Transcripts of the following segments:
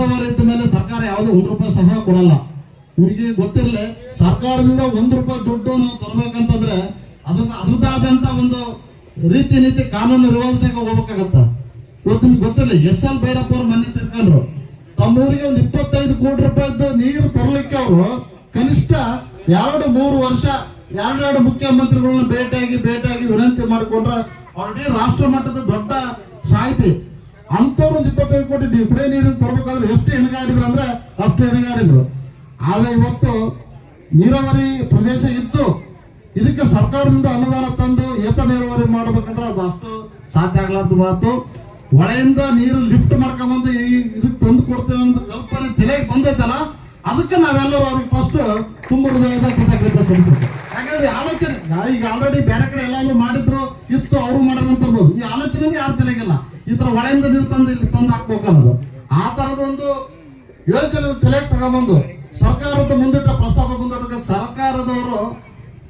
ನೀರಾವರಿ ಇದ್ದ ಮೇಲೆ ಸರ್ಕಾರ ಯಾವುದೋ ಒಂದು ರೂಪಾಯಿ ಸಹ ಕೊಡಲ್ಲ. ನಿಮಗೆ ಗೊತ್ತಿರಲಿ, ಸರ್ಕಾರದಿಂದ ಒಂದು ರೂಪಾಯಿ ದುಡ್ಡು ನಾವು ತರಬೇಕಂತಂದ್ರೆ ಅದನ್ನ ಅದ್ರದ್ದಾದಂತ ಒಂದು ರೀತಿ ನೀತಿ ಕಾನೂನು ನಿರ್ವಹಣೆಗೆ ಹೋಗ್ಬೇಕಾಗತ್ತ. ಇವತ್ತು ನಿಮ್ಗೆ ಗೊತ್ತಿಲ್ಲ ಎಸ್ ಎಲ್ ಭೈರಪ್ಪ ಅವ್ರ ಮನೆ ತಿರ್ಕೊಂಡ್ರು. ತಮ್ಮೂರಿಗೆ ಒಂದು ಇಪ್ಪತ್ತೈದು ಕೋಟಿ ರೂಪಾಯಿದ್ದು ನೀರು ತರಲಿಕ್ಕೆ ಅವರು ಕನಿಷ್ಠ ಎರಡು ಮೂರು ವರ್ಷ ಎರಡೆರಡು ಮುಖ್ಯಮಂತ್ರಿಗಳನ್ನ ಭೇಟಿಯಾಗಿ ಭೇಟಿಯಾಗಿ ವಿನಂತಿ ಮಾಡಿಕೊಂಡ್ರೆ ಆಲ್ರೆಡಿ ರಾಷ್ಟ್ರ ಮಟ್ಟದ ದೊಡ್ಡ ಸಾಹಿತಿ. ಅಂಥವ್ರು ಒಂದು ಇಪ್ಪತ್ತೈದು ಕೋಟಿ ಕುಡಿಯೋ ನೀರು ತರಬೇಕಾದ್ರೆ ಎಷ್ಟು ಹೆಣಗಾಡಿದ್ರು ಅಂದ್ರೆ ಅಷ್ಟು ಹೆಣಗಾಡಿದ್ರು. ಆದ್ರೆ ಇವತ್ತು ನೀರಾವರಿ ಪ್ರದೇಶ ಇತ್ತು. ಇದಕ್ಕೆ ಸರ್ಕಾರದಿಂದ ಅನುದಾನ ತಂದು ಏತ ನೀರಾವರಿ ಮಾಡ್ಬೇಕಂದ್ರೆ ಅದು ಅಷ್ಟು ಸಾಧ್ಯ ಆಗ್ಲಾರ್ದು ಮಾತು. ಹೊಳೆಯಿಂದ ನೀರು ಲಿಫ್ಟ್ ಮಾಡ್ಕೊಂಬಂದು ಈ ಇದಕ್ಕೆ ತಂದು ಕೊಡ್ತೇವೆ ಅಂತ ಕಲ್ಪನೆ ತಲೆಗೆ ಬಂದೈತಲ್ಲ, ಅದಕ್ಕೆ ನಾವೆಲ್ಲರೂ ಅವ್ರಿಗೆ ಫಸ್ಟ್ ತುಂಬ ಹೃದಯದ ಕೃತಜ್ಞತೆ ಸಲ್ಲಿಸ್ಬೇಕು. ಯಾಕಂದ್ರೆ ಆಲೋಚನೆ, ಈಗ ಆಲ್ರೆಡಿ ಬೇರೆ ಕಡೆ ಎಲ್ಲಾದ್ರೂ ಮಾಡಿದ್ರು, ಇತ್ತು, ಅವರು ಇರ್ಬೋದು. ಈ ಆಲೋಚನೆ ಯಾರು ತಲೆಗಿಲ್ಲ? ಈ ತರ ಒಳೆಯಿಂದ ನೀರು ತಂದು ಇಲ್ಲಿ ತಂದು ಹಾಕ್ಬೇಕು ಅನ್ನೋದು ಆ ತರದ ಒಂದು ಯೋಜನೆ ತಲೆಗೆ ತಗೊಂಬಂದು ಸರ್ಕಾರದ ಮುಂದಿಟ್ಟ ಪ್ರಸ್ತಾಪ ಮುಂದಿಟ್ಟ ಸರ್ಕಾರದವರು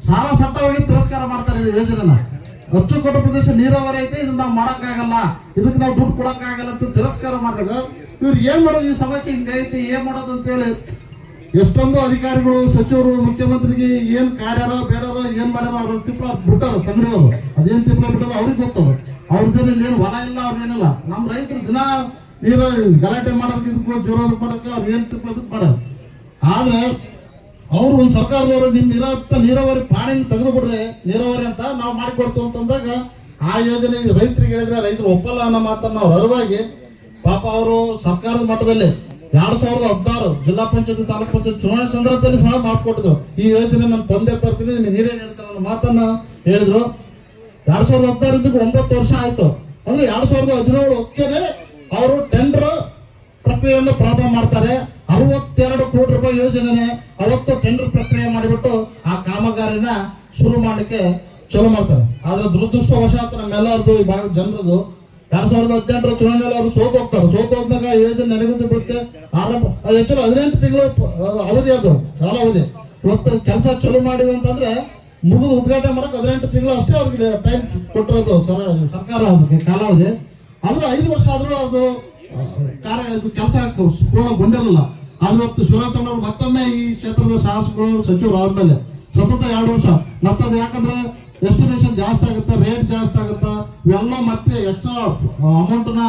ಸಾಲ ಸಟ್ಟವಾಗಿ ತಿರಸ್ಕಾರ ಮಾಡ್ತಾರೆ ಈ ಯೋಜನೆನ. ಅಚ್ಚುಕಟ್ಟು ಪ್ರದೇಶ ನೀರಾವರಿ ಐತೆ, ಇದನ್ನ ನಾವು ಮಾಡೋಕ್ಕಾಗಲ್ಲ, ಇದಕ್ಕೆ ನಾವು ದುಡ್ಡು ಕೊಡೋಕ್ಕಾಗಲ್ಲ ಅಂತ ತಿರಸ್ಕಾರ ಮಾಡಿದಾಗ ಇವ್ರು ಏನ್ ಮಾಡೋದು ಈ ಸಮಸ್ಯೆ ಹಿಂಗೈತಿ ಏನ್ ಮಾಡೋದು ಅಂತೇಳಿ ಎಷ್ಟೊಂದು ಅಧಿಕಾರಿಗಳು, ಸಚಿವರು, ಮುಖ್ಯಮಂತ್ರಿಗೆ ಏನ್ ಕಾರ್ಯಾರೋ ಬೇಡಾರೋ, ಏನ್ ಮಾಡ್ಯಾರೋ ಅವ್ರ ತಿಪ್ಪಳ ಬಿಟ್ಟಾರ ತಂಗಡಿಯವರು. ಅದೇನ್ ತಿಪ್ಪಳ ಬಿಟ್ಟಾರೋ ಅವ್ರಿಗೆ ಗೊತ್ತದ. ಅವ್ರದ್ದೇನು ಇಲ್ಲಿ ಏನು ಹೊಲ ಇಲ್ಲ ಅವ್ರದೇನಿಲ್ಲ ನಮ್ಮ ರೈತರು ದಿನ ನೀರು ಗಲಾಟೆ ಮಾಡೋದಕ್ಕಿಂತ ಇದಕ್ಕೂ ಜೋರೋದಕ್ಕೆ ಮಾಡೋದಕ್ಕೆ ಅವ್ರು ಏನ್ ತಿಳ್ಕೊಬೇಕು ಮಾಡೋದು ಆದ್ರೆ ಅವ್ರು ಒಂದು ಸರ್ಕಾರದವರು ನಿಮ್ಮ ನಿರಂತ ನೀರಾವರಿ ಪಾಣಿನ ತೆಗೆದು ಬಿಡ್ರಿ ನೀರಾವರಿ ಅಂತ ನಾವು ಮಾಡಿಕೊಡ್ತು ಅಂತಂದಾಗ ಆ ಯೋಜನೆ ರೈತರಿಗೆ ಹೇಳಿದ್ರೆ ರೈತರು ಒಪ್ಪಲ್ಲ ಅನ್ನೋ ಮಾತನ್ನ ನಾವು ಅರಿವಾಗಿ ಪಾಪ ಅವರು ಸರ್ಕಾರದ ಮಟ್ಟದಲ್ಲಿ ಎರಡ್ ಸಾವಿರದ ಹದಿನಾರು ಜಿಲ್ಲಾ ಪಂಚಾಯತ್, ತಾಲೂಕು ಪಂಚಾಯತ್ ಚುನಾವಣೆ ಸಂದರ್ಭದಲ್ಲಿ ಸಹ ಮಾತು ಕೊಟ್ಟಿದ್ರು. ಈ ಯೋಜನೆ ನನ್ನ ತಂದೆ ತರ್ತೀನಿ ನೀರೇನು ಹೇಳ್ತಾರೆ ಅನ್ನೋ ಮಾತನ್ನ ಹೇಳಿದ್ರು. ಎರಡ್ ಸಾವಿರದ ಹದಿನಾರದಿಂದ ಒಂಬತ್ತು ವರ್ಷ ಆಯ್ತು. ಅಂದ್ರೆ ಎರಡ್ ಸಾವಿರದ ಹದಿನೇಳು ಒಕ್ಕೇನೆ ಅವರು ಟೆಂಡರ್ ಪ್ರಕ್ರಿಯೆಯನ್ನು ಪ್ರಾರಂಭ ಮಾಡ್ತಾರೆ. ಅರವತ್ತೆರಡು ಕೋಟಿ ರೂಪಾಯಿ ಯೋಜನೆ ಅವತ್ತು ಟೆಂಡರ್ ಪ್ರಕ್ರಿಯೆ ಮಾಡಿಬಿಟ್ಟು ಆ ಕಾಮಗಾರಿನ ಶುರು ಮಾಡಕ್ಕೆ ಚಲೋ ಮಾಡ್ತಾರೆ. ಆದ್ರೆ ದುರದೃಷ್ಟವಶಾತ್ ನಮ್ಮೆಲ್ಲರದು ಈ ಭಾಗದ ಜನರದು ಎರಡ್ ಸಾವಿರದ ಹದಿನೆಂಟರ ಚುನಾವಣೆಯಲ್ಲಿ ಅವರು ಸೋತು ಹೋಗ್ತಾರೆ. ಸೋತು ಹೋದಾಗ ಆ ಯೋಜನೆ ನೆನಗುಂದು ಬಿಡುತ್ತೆ ಆರಂಭ ಅದು ಹೆಚ್ಚು ಹದಿನೆಂಟು ತಿಂಗಳು ಅವಧಿ ಅದು, ಕಾಲಾವಧಿ. ಇವತ್ತು ಕೆಲಸ ಚಲೋ ಮಾಡಿವಿ ಅಂತಂದ್ರೆ ಮುಗಿದು ಉದ್ಘಾಟನೆ ಮಾಡಕ್ ಹದಿನೆಂಟು ತಿಂಗಳು ಅಷ್ಟೇ ಅವ್ರಿಗೆ ಟೈಮ್ ಕೊಟ್ಟಿರೋದು ಸರ- ಸರ್ಕಾರ ಅವ್ರಿಗೆ ಕಾಲಾವಧಿ ಆದ್ರೆ ಐದು ವರ್ಷ ಆದ್ರೂ ಅದು ಕಾರ್ಯ ಕೆಲಸ ಪೂರ್ಣಗೊಂಡಿರಲಿಲ್ಲ ಆದ್ರೆ ಇವತ್ತು ಶಿವರಾಜ್ ಅವರು ಮತ್ತೊಮ್ಮೆ ಈ ಕ್ಷೇತ್ರದ ಶಾಸಕರು, ಸಚಿವರು ಆದ್ಮೇಲೆ ಸತತ ಎರಡು ವರ್ಷ. ಮತ್ತದು ಯಾಕಂದ್ರೆ ಎಸ್ಟಿಮೇಷನ್ ಜಾಸ್ತಿ ಆಗುತ್ತೆ ರೇಟ್ ಜಾಸ್ತಿ ಆಗುತ್ತೆ. ಇವೆಲ್ಲ ಮತ್ತೆ ಎಕ್ಸ್ಟ್ರಾ ಅಮೌಂಟ್ನ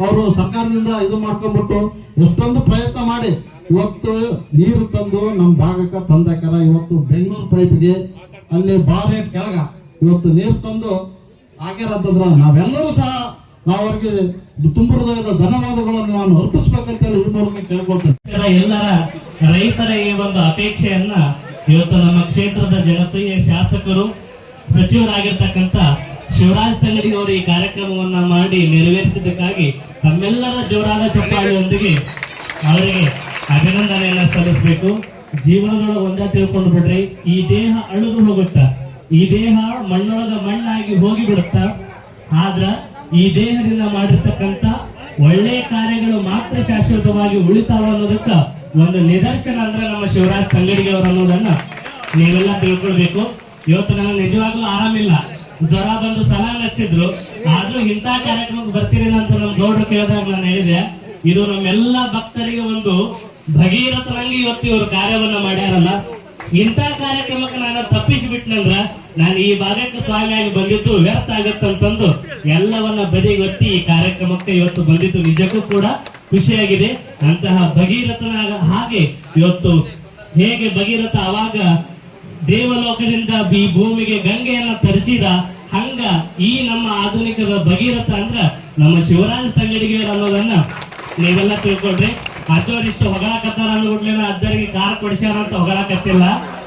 ಅವರು ಸರ್ಕಾರದಿಂದ ಇದು ಮಾಡ್ಕೊಂಡ್ಬಿಟ್ಟು ಎಷ್ಟೊಂದು ಪ್ರಯತ್ನ ಮಾಡಿ. ಇವತ್ತು ನೀರು ತಂದು ನಮ್ಮ ಭಾಗಕ್ಕೆ ತಂದಾಕಾರ ಇವತ್ತು ಬೆಂಗಳೂರು ಪೈಪ್ಗೆ ಅಲ್ಲಿ ಬಾರೆ ಕೆಳಗ ಇವತ್ತು ನೀರು ತಂದು ಹಾಕಿರತ್ತಂದ್ರ ನಾವೆಲ್ಲರೂ ಸಹ ನಾವು ಅವ್ರಿಗೆ ತುಂಬ ಧನ್ಯವಾದಗಳನ್ನು ನಾನು ಅರ್ಪಿಸ್ಬೇಕಂತೇಳಿ ಈ ಮೂಲಕ ಕೇಳ್ಕೊಳ್ತೇನೆ. ಎಲ್ಲರ ರೈತರ ಈ ಒಂದು ಅಪೇಕ್ಷೆಯನ್ನ ಇವತ್ತು ನಮ್ಮ ಕ್ಷೇತ್ರದ ಜನಪ್ರಿಯ ಶಾಸಕರು, ಸಚಿವರಾಗಿರ್ತಕ್ಕಂಥ ಶಿವರಾಜ್ ತಂಗಡಿ ಅವರು ಈ ಕಾರ್ಯಕ್ರಮವನ್ನ ಮಾಡಿ ನೆರವೇರಿಸಿದ್ದಕ್ಕಾಗಿ ತಮ್ಮೆಲ್ಲರ ಜೋರಾದ ಚಪ್ಪಾಳಿಯೊಂದಿಗೆ ಅವರಿಗೆ ಅಭಿನಂದನೆಯನ್ನ ಸಲ್ಲಿಸಬೇಕು. ಜೀವನದೊಳಗೆ ಒಂದ ತಿಳ್ಕೊಂಡು ಬಿಡ್ರಿ, ಈ ದೇಹ ಅಳಗು ಹೋಗುತ್ತ. ಈ ದೇಹ ಮಣ್ಣೊಳಗ ಮಣ್ಣಾಗಿ ಹೋಗಿ ಬಿಡುತ್ತ. ಆದ್ರ ಈ ದೇಹದಿಂದ ಮಾಡಿರ್ತಕ್ಕಂಥ ಒಳ್ಳೆ ಕಾರ್ಯಗಳು ಮಾತ್ರ ಶಾಶ್ವತವಾಗಿ ಉಳಿತಾವ ಅನ್ನೋದಕ್ಕ ಒಂದು ನಿದರ್ಶನ ಅಂದ್ರೆ ನಮ್ಮ ಶಿವರಾಜ್ ತಂಗಡಿಗೆ ಅವರು ಅನ್ನೋದನ್ನ ನೀವೆಲ್ಲ ತಿಳ್ಕೊಳ್ಬೇಕು. ಇವತ್ತು ನನಗೆ ನಿಜವಾಗ್ಲೂ ಆರಾಮಿಲ್ಲ. ಜ್ವರ ಬಂದು ಸಲ ಹಚ್ಚಿದ್ರು ಆದ್ರೂ ಇಂಥ ಕಾರ್ಯಕ್ರಮಕ್ಕೆ ಬರ್ತೀರಿ ಅಂತ ನಮ್ಮ ಗೌಡ್ರು ಕೇಳಿದಾಗ ನಾನು ಹೇಳಿದೆ, ಇದು ನಮ್ಮೆಲ್ಲ ಭಕ್ತರಿಗೆ ಒಂದು ಭಗೀರಥನಂಗೆ ಇವತ್ತು ಇವರು ಕಾರ್ಯವನ್ನ ಮಾಡ್ಯಾರಲ್ಲ, ಇಂಥ ಕಾರ್ಯಕ್ರಮಕ್ಕೆ ನಾನು ತಪ್ಪಿಸಿಬಿಟ್ನಂದ್ರ ನಾನು ಈ ಭಾಗಕ್ಕೆ ಸ್ವಾಮಿಯಾಗಿ ಬಂದಿದ್ದು ವ್ಯರ್ಥ ಆಗತ್ತಂತಂದು ಎಲ್ಲವನ್ನ ಬದಿಗೊತ್ತಿ ಈ ಕಾರ್ಯಕ್ರಮಕ್ಕೆ ಇವತ್ತು ಬಂದಿದ್ದು ನಿಜಕ್ಕೂ ಕೂಡ ಖುಷಿಯಾಗಿದೆ. ಅಂತಹ ಭಗೀರಥನ ಹಾಗೆ ಇವತ್ತು ಹೇಗೆ ಭಗೀರಥ ಅವಾಗ ದೇವಲೋಕದಿಂದ ಈ ಭೂಮಿಗೆ ಗಂಗೆಯನ್ನ ತರಿಸಿದ ಹಂಗ ಈ ನಮ್ಮ ಆಧುನಿಕದ ಭಗೀರಥ ಅಂದ್ರ ನಮ್ಮ ಶಿವರಾಜ ಸಂಗಡಿಗೆ ಅನ್ನೋದನ್ನ ನೀವೆಲ್ಲ ತಿಳ್ಕೊಳ್ರಿ. ಅಜ್ಜೋರಿಷ್ಟು ಹೊಗಳಕತ್ತಾರ ಅಂದ್ಬಿಟ್ಲೇನ ಅಜ್ಜರಿಗೆ ಕಾರ್ ಕೊಡಿಸ್ಯಾರ ಅಂತ ಹೊಗಳಕತ್ತಿಲ್ಲ